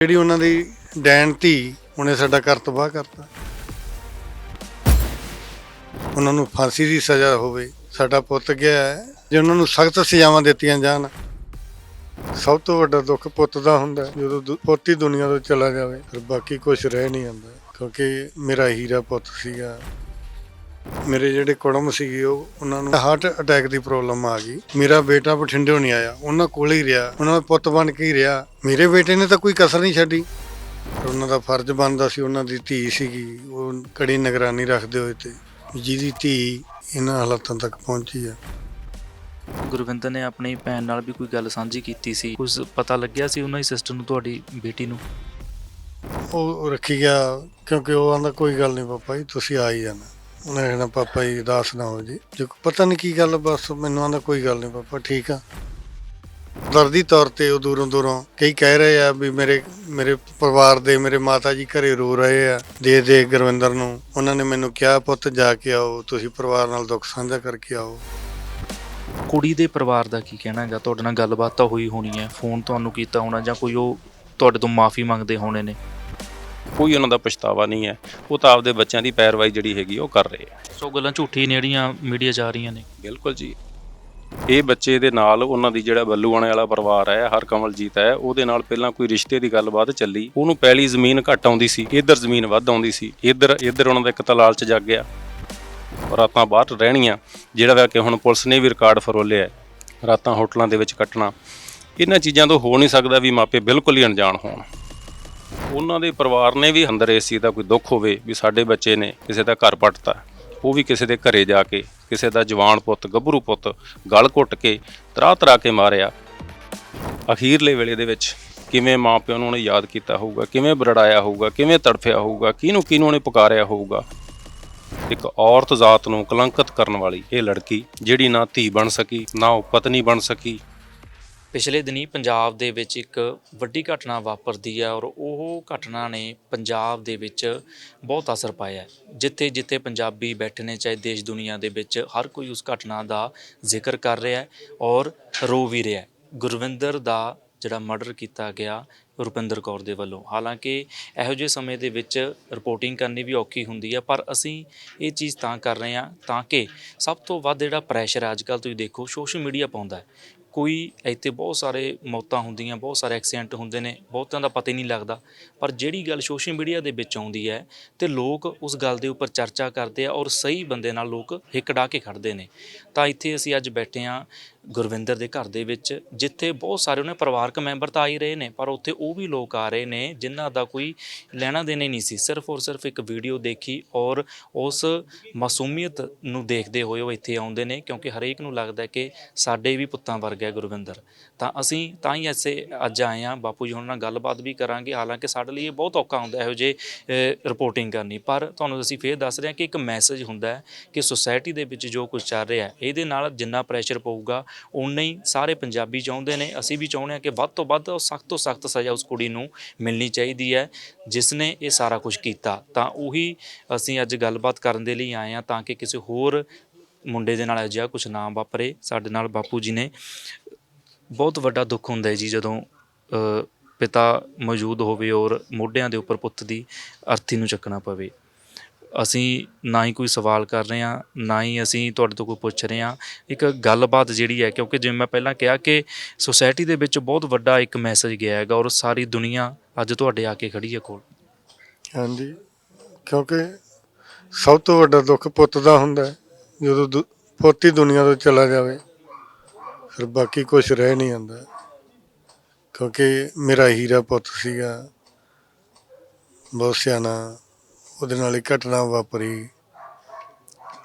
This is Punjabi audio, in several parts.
ਜਿਹੜੀ ਉਹਨਾਂ ਦੀ ਡੈਣ ਧੀ ਉਹਨੇ ਸਾਡਾ ਘਰ ਤਬਾਹ ਕਰਤਾ। ਉਹਨਾਂ ਨੂੰ ਫਾਂਸੀ ਦੀ ਸਜ਼ਾ ਹੋਵੇ ਸਾਡਾ ਪੁੱਤ ਗਿਆ ਹੈ ਜੇ ਉਹਨਾਂ ਨੂੰ ਸਖਤ ਸਜ਼ਾਵਾਂ ਦਿੱਤੀਆਂ ਜਾਣ ਸਭ ਤੋਂ ਵੱਡਾ ਦੁੱਖ ਪੁੱਤ ਦਾ ਹੁੰਦਾ ਹੈ, ਜਦੋਂ ਦੁ- ਪੁੱਤ ਹੀ ਦੁਨੀਆ ਤੋਂ ਚਲਾ ਜਾਵੇ ਫਿਰ ਬਾਕੀ ਕੁਝ ਰਹਿ ਨਹੀਂ ਜਾਂਦਾ ਕਿਉਂਕਿ ਮੇਰਾ ਹੀਰਾ ਪੁੱਤ ਸੀਗਾ। ਮੇਰੇ ਜਿਹੜੇ ਕੁੜਮ ਸੀਗੇ ਉਹ ਉਹਨਾਂ ਨੂੰ ਹਾਰਟ ਅਟੈਕ ਦੀ ਪ੍ਰੋਬਲਮ ਆ ਗਈ। ਮੇਰਾ ਬੇਟਾ ਬਠਿੰਡਿਓਂ ਨਹੀਂ ਆਇਆ। ਉਹਨਾਂ ਕੋਲ ਹੀ ਰਿਹਾ। ਉਹਨਾਂ ਦਾ ਪੁੱਤ ਬਣ ਕੇ ਹੀ ਰਿਹਾ। ਮੇਰੇ ਬੇਟੇ ਨੇ ਤਾਂ ਕੋਈ ਕਸਰ ਨਹੀਂ ਛੱਡੀ। ਉਹਨਾਂ ਦਾ ਫਰਜ਼ ਬਣਦਾ ਸੀ ਉਹਨਾਂ ਦੀ ਧੀ ਸੀਗੀ। ਉਹ ਕੜੀ ਨਿਗਰਾਨੀ ਰੱਖਦੇ ਹੋਏ ਤੇ ਜਿਹਦੀ ਧੀ ਇਹਨਾਂ ਹਾਲਾਤਾਂ ਤੱਕ ਪਹੁੰਚੀ ਆ। ਗੁਰਵਿੰਦਰ ਨੇ ਆਪਣੀ ਭੈਣ ਨਾਲ ਵੀ ਕੋਈ ਗੱਲ ਸਾਂਝੀ ਕੀਤੀ ਸੀ। ਕੁਝ ਪਤਾ ਲੱਗਿਆ ਸੀ ਉਹਨਾਂ ਦੀ ਸਿਸਟਰ ਨੂੰ ਤੁਹਾਡੀ ਬੇਟੀ ਨੂੰ? ਉਹ ਰੱਖੀ ਗਿਆ ਕਿਉਂਕਿ ਉਹ ਆਂਦਾ ਕੋਈ ਗੱਲ ਨਹੀਂ ਪਾਪਾ ਜੀ ਤੁਸੀਂ ਆ ਹੀ ਜਾਣਾ। ਉਹਨੇ ਕਹਿਣਾ ਪਾਪਾ ਜੀ ਉਦਾਸ ਨਾ ਹੋ ਜੀ। ਜੇ ਪਤਾ ਨਹੀਂ ਕੀ ਗੱਲ, ਬਸ ਮੈਨੂੰ ਆਂਦਾ ਕੋਈ ਗੱਲ ਨਹੀਂ ਪਾਪਾ, ਠੀਕ ਆ। ਦਰਦੀ ਤੌਰ ਤੇ ਉਹ ਦੂਰੋਂ ਦੂਰੋਂ ਕਈ ਕਹਿ ਰਹੇ ਆ ਵੀ ਮੇਰੇ ਮੇਰੇ ਪਰਿਵਾਰ ਦੇ ਮੇਰੇ ਮਾਤਾ ਜੀ ਘਰੇ ਰੋ ਰਹੇ ਆ। ਦੇ ਦੇ ਗੁਰਵਿੰਦਰ ਨੂੰ। ਉਹਨਾਂ ਨੇ ਮੈਨੂੰ ਕਿਹਾ, ਪੁੱਤ, ਜਾ ਕੇ ਆਓ। ਤੁਸੀਂ ਪਰਿਵਾਰ ਨਾਲ ਦੁੱਖ ਸਾਂਝਾ ਕਰਕੇ ਆਓ। ਕੁੜੀ ਦੇ ਪਰਿਵਾਰ ਦਾ ਕੀ ਕਹਿਣਾ ਹੈਗਾ? ਤੁਹਾਡੇ ਨਾਲ ਗੱਲਬਾਤ ਤਾਂ ਹੋਈ ਹੋਣੀ ਹੈ। ਫੋਨ ਤੁਹਾਨੂੰ ਕੀਤਾ ਹੋਣਾ ਜਾਂ ਕੋਈ ਉਹ ਤੁਹਾਡੇ ਤੋਂ ਮਾਫੀ ਮੰਗਦੇ ਹੋਣੇ ਨੇ? ਕੋਈ ਉਹਨਾਂ ਦਾ ਪਛਤਾਵਾ ਨਹੀਂ ਹੈ। ਉਹ ਤਾਂ ਆਪਦੇ ਬੱਚਿਆਂ ਦੀ ਪੈਰਵਾਈ ਜਿਹੜੀ ਹੈਗੀ ਉਹ ਕਰ ਰਹੇ ਆ। ਸੋ ਗੱਲਾਂ ਝੂਠੀ ਨੇ ਜਿਹੜੀਆਂ ਮੀਡੀਆ 'ਚ ਆ ਰਹੀਆਂ ਨੇ। ਬਿਲਕੁਲ ਜੀ। ਇਹ ਬੱਚੇ ਦੇ ਨਾਲ ਉਹਨਾਂ ਦੀ ਜਿਹੜਾ ਬੱਲੂਆਣੇ ਵਾਲਾ ਪਰਿਵਾਰ ਹੈ ਹਰ ਕਮਲਜੀਤ ਹੈ ਉਹਦੇ ਨਾਲ ਪਹਿਲਾਂ ਕੋਈ ਰਿਸ਼ਤੇ ਦੀ ਗੱਲਬਾਤ ਚੱਲੀ। ਉਹਨੂੰ ਪਹਿਲੀ ਜ਼ਮੀਨ ਘੱਟ ਆਉਂਦੀ ਸੀ ਇੱਧਰ ਜ਼ਮੀਨ ਵੱਧ ਆਉਂਦੀ ਸੀ ਇੱਧਰ ਇੱਧਰ ਉਹਨਾਂ ਦਾ ਇੱਕ ਤਾਂ ਲਾਲਚ ਜਾਗ ਗਿਆ। ਰਾਤਾਂ ਬਾਹਰ ਰਹਿਣੀਆਂ ਜਿਹੜਾ ਵਾ ਕਿ ਹੁਣ ਪੁਲਿਸ ਨੇ ਵੀ ਰਿਕਾਰਡ ਫਰੋਲਿਆ ਹੈ। ਰਾਤਾਂ ਹੋਟਲਾਂ ਦੇ ਵਿੱਚ ਕੱਟਣਾ। ਇਹਨਾਂ ਚੀਜ਼ਾਂ ਤੋਂ ਹੋ ਨਹੀਂ ਸਕਦਾ ਵੀ ਮਾਪੇ ਬਿਲਕੁਲ ਹੀ ਅਣਜਾਣ ਹੋਣ। ਉਹਨਾਂ ਦੇ ਪਰਿਵਾਰ ਨੇ ਵੀ ਅੰਦਰ ਇਸ ਚੀਜ਼ ਦਾ ਕੋਈ ਦੁੱਖ ਹੋਵੇ ਵੀ ਸਾਡੇ ਬੱਚੇ ਨੇ ਕਿਸੇ ਦਾ ਘਰ ਪੱਟਤਾ, ਉਹ ਵੀ ਕਿਸੇ ਦੇ ਘਰੇ ਜਾ ਕੇ ਕਿਸੇ ਦਾ ਜਵਾਨ ਪੁੱਤ, ਗੱਭਰੂ ਪੁੱਤ ਗਲ ਘੁੱਟ ਕੇ ਤਰਾ ਤਰਾ ਕੇ ਮਾਰਿਆ। ਅਖੀਰਲੇ ਵੇਲੇ ਦੇ ਵਿੱਚ ਕਿਵੇਂ ਮਾਂ ਪਿਓ ਨੂੰ ਉਹਨੇ ਯਾਦ ਕੀਤਾ ਹੋਊਗਾ, ਕਿਵੇਂ ਬਰੜਾਇਆ ਹੋਊਗਾ, ਕਿਵੇਂ ਤੜਫਿਆ ਹੋਊਗਾ, ਕਿਹਨੂੰ ਕਿਹਨੂੰ ਉਹਨੇ ਪੁਕਾਰਿਆ ਹੋਊਗਾ? ਇੱਕ ਔਰਤ ਜ਼ਾਤ ਨੂੰ ਕਲੰਕਿਤ ਕਰਨ ਵਾਲੀ ਇਹ ਲੜਕੀ, ਜਿਹੜੀ ਨਾ ਧੀ ਬਣ ਸਕੀ, ਨਾ ਉਹ ਪਤਨੀ ਬਣ ਸਕੀ ਪਿਛਲੇ ਦਿਨੀ ਪੰਜਾਬ ਦੇ ਵਿੱਚ ਇੱਕ ਵੱਡੀ ਘਟਨਾ ਵਾਪਰਦੀ ਹੈ ਔਰ ਉਹ ਘਟਨਾ ਨੇ ਪੰਜਾਬ ਦੇ ਵਿੱਚ ਬਹੁਤ ਅਸਰ ਪਾਇਆ। ਜਿੱਥੇ ਜਿੱਥੇ ਪੰਜਾਬੀ ਬੈਠੇ ਨੇ, ਚਾਹੇ ਦੇਸ਼ ਦੁਨੀਆ ਦੇ ਵਿੱਚ ਹਰ ਕੋਈ ਉਸ ਘਟਨਾ ਦਾ ਜ਼ਿਕਰ ਕਰ ਰਿਹਾ ਹੈ ਔਰ ਰੋ ਵੀ ਰਿਹਾ ਹੈ। ਗੁਰਵਿੰਦਰ ਦਾ ਜਿਹੜਾ ਮਰਡਰ ਕੀਤਾ ਗਿਆ ਰੁਪਿੰਦਰ ਕੌਰ ਦੇ ਵੱਲੋਂ। ਹਾਲਾਂਕਿ ਇਹੋ ਜਿਹੇ ਸਮੇਂ ਦੇ ਵਿੱਚ ਰਿਪੋਰਟਿੰਗ ਕਰਨੀ ਵੀ ਔਖੀ ਹੁੰਦੀ ਹੈ ਪਰ ਅਸੀਂ ਇਹ ਚੀਜ਼ ਤਾਂ ਕਰ ਰਹੇ ਹਾਂ ਤਾਂ ਕਿ ਸਭ ਤੋਂ ਵੱਧ ਜਿਹੜਾ ਪ੍ਰੈਸ਼ਰ ਅੱਜ ਕੱਲ੍ਹ ਤੁਸੀਂ ਦੇਖੋ, ਸੋਸ਼ਲ ਮੀਡੀਆ ਪਾਉਂਦਾ ਕੋਈ ਇੱਥੇ ਬਹੁਤ ਸਾਰੇ ਮੌਤਾਂ ਹੁੰਦੀਆਂ, ਬਹੁਤ ਸਾਰੇ ਐਕਸੀਡੈਂਟ ਹੁੰਦੇ ਨੇ, ਬਹੁਤਿਆਂ ਦਾ ਪਤਾ ਹੀ ਨਹੀਂ ਲੱਗਦਾ। ਪਰ ਜਿਹੜੀ ਗੱਲ ਸੋਸ਼ਲ ਮੀਡੀਆ ਦੇ ਵਿੱਚ ਆਉਂਦੀ ਹੈ ਤੇ ਲੋਕ ਉਸ ਗੱਲ ਦੇ ਉੱਪਰ ਚਰਚਾ ਕਰਦੇ ਆ ਔਰ ਸਹੀ ਬੰਦੇ ਨਾਲ ਲੋਕ ਹਿੱਕ ਡਾ ਕੇ ਖੜਦੇ ਨੇ। ਤਾਂ ਇੱਥੇ ਅਸੀਂ ਅੱਜ ਬੈਠੇ ਆ ਗੁਰਵਿੰਦਰ ਦੇ ਘਰ ਦੇ ਵਿੱਚ, ਜਿੱਥੇ ਬਹੁਤ ਸਾਰੇ ਉਹਨੇ ਪਰਿਵਾਰਕ ਮੈਂਬਰ ਤਾਂ ਆ ਹੀ ਰਹੇ ਨੇ, ਪਰ ਉੱਥੇ ਉਹ ਵੀ ਲੋਕ ਆ ਰਹੇ ਨੇ, ਜਿਨ੍ਹਾਂ ਦਾ ਕੋਈ ਲੈਣਾ ਦੇਣਾ ਹੀ ਨਹੀਂ ਸੀ। ਸਿਰਫ ਔਰ ਸਿਰਫ ਇੱਕ ਵੀਡੀਓ ਦੇਖੀ ਔਰ ਉਸ ਮਾਸੂਮੀਅਤ ਨੂੰ ਦੇਖਦੇ ਹੋਏ ਉਹ ਇੱਥੇ ਆਉਂਦੇ ਨੇ, ਕਿਉਂਕਿ ਹਰੇਕ ਨੂੰ ਲੱਗਦਾ ਕਿ ਸਾਡੇ ਵੀ ਪੁੱਤਾਂ ਵਰਗਾ ਹੈ ਗੁਰਵਿੰਦਰ। ਤਾਂ ਅਸੀਂ ਤਾਂ ਹੀ ਐਸੇ ਅੱਜ ਆਏ ਆ ਬਾਪੂ ਜੀ ਹੁਣ ਨਾਲ ਗੱਲਬਾਤ ਵੀ ਕਰਾਂਗੇ। ਹਾਲਾਂਕਿ ਸਾਡੇ ਲਈ ਇਹ ਬਹੁਤ ਔਖਾ ਹੁੰਦਾ ਇਹੋ ਜੇ ਰਿਪੋਰਟਿੰਗ ਕਰਨੀ। ਪਰ ਤੁਹਾਨੂੰ ਅਸੀਂ ਫੇਰ ਦੱਸ ਰਹੇ ਹਾਂ ਕਿ ਇੱਕ ਮੈਸੇਜ ਹੁੰਦਾ ਹੈ ਕਿ ਸੁਸਾਇਟੀ ਦੇ ਵਿੱਚ ਜੋ ਕੁਝ ਚੱਲ ਰਿਹਾ ਹੈ, ਇਹਦੇ ਨਾਲ ਜਿੰਨਾ ਪ੍ਰੈਸ਼ਰ ਪਊਗਾ ਉਨਾ ਹੀ ਸਾਰੇ ਪੰਜਾਬੀ ਚਾਹੁੰਦੇ ਨੇ। ਅਸੀਂ ਵੀ ਚਾਹੁੰਦੇ ਹਾਂ ਕਿ ਵੱਧ ਤੋਂ ਵੱਧ ਸਖਤ ਤੋਂ ਸਖਤ ਸਜ਼ਾ ਉਸ ਕੁੜੀ ਨੂੰ ਮਿਲਣੀ ਚਾਹੀਦੀ ਹੈ, ਜਿਸ ਨੇ ਇਹ ਸਾਰਾ ਕੁਝ ਕੀਤਾ। ਤਾਂ ਉਹੀ ਅਸੀਂ ਅੱਜ ਗੱਲਬਾਤ ਕਰਨ ਦੇ ਲਈ ਆਏ ਹਾਂ ਤਾਂ ਕਿ ਕਿਸੇ ਹੋਰ ਮੁੰਡੇ ਦੇ ਨਾਲ ਅਜਿਹਾ ਕੁਝ ਨਾ ਵਾਪਰੇ। ਸਾਡੇ ਨਾਲ ਬਾਪੂ ਜੀ ਨੇ ਬਹੁਤ ਵੱਡਾ ਦੁੱਖ ਹੁੰਦਾ ਹੈ ਜੀ, ਜਦੋਂ ਪਿਤਾ ਮੌਜੂਦ ਹੋਵੇ ਔਰ ਮੋਢਿਆਂ ਦੇ ਉੱਪਰ ਪੁੱਤ ਦੀ ਅਰਥੀ ਨੂੰ ਚੱਕਣਾ ਪਵੇ। ਅਸੀਂ ਨਾ ਹੀ ਕੋਈ ਸਵਾਲ ਕਰ ਰਹੇ ਹਾਂ, ਨਾ ਹੀ ਅਸੀਂ ਤੁਹਾਡੇ ਤੋਂ ਕੋਈ ਪੁੱਛ ਰਹੇ ਹਾਂ। ਇੱਕ ਗੱਲਬਾਤ ਜਿਹੜੀ ਹੈ, ਕਿਉਂਕਿ ਜਿਵੇਂ ਮੈਂ ਪਹਿਲਾਂ ਕਿਹਾ ਕਿ ਸੋਸਾਇਟੀ ਦੇ ਵਿੱਚ ਬਹੁਤ ਵੱਡਾ ਇੱਕ ਮੈਸੇਜ ਗਿਆ ਹੈਗਾ ਔਰ ਸਾਰੀ ਦੁਨੀਆ ਅੱਜ ਤੁਹਾਡੇ ਆ ਕੇ ਖੜੀ ਹੈ ਕੋਲ। ਹਾਂਜੀ, ਕਿਉਂਕਿ ਸਭ ਤੋਂ ਵੱਡਾ ਦੁੱਖ ਪੁੱਤ ਦਾ ਹੁੰਦਾ ਹੈ, ਜਦੋਂ ਦੁ- ਪੁੱਤ ਹੀ ਦੁਨੀਆ ਤੋਂ ਚਲਾ ਜਾਵੇ, ਫਿਰ ਬਾਕੀ ਕੁਝ ਰਹਿ ਨਹੀਂ ਜਾਂਦਾ। ਕਿਉਂਕਿ ਮੇਰਾ ਹੀਰਾ ਪੁੱਤ ਸੀਗਾ, ਬਹੁਤ ਸਿਆਣਾ ਉਹਦੇ ਨਾਲ ਹੀ ਘਟਨਾ ਵਾਪਰੀ।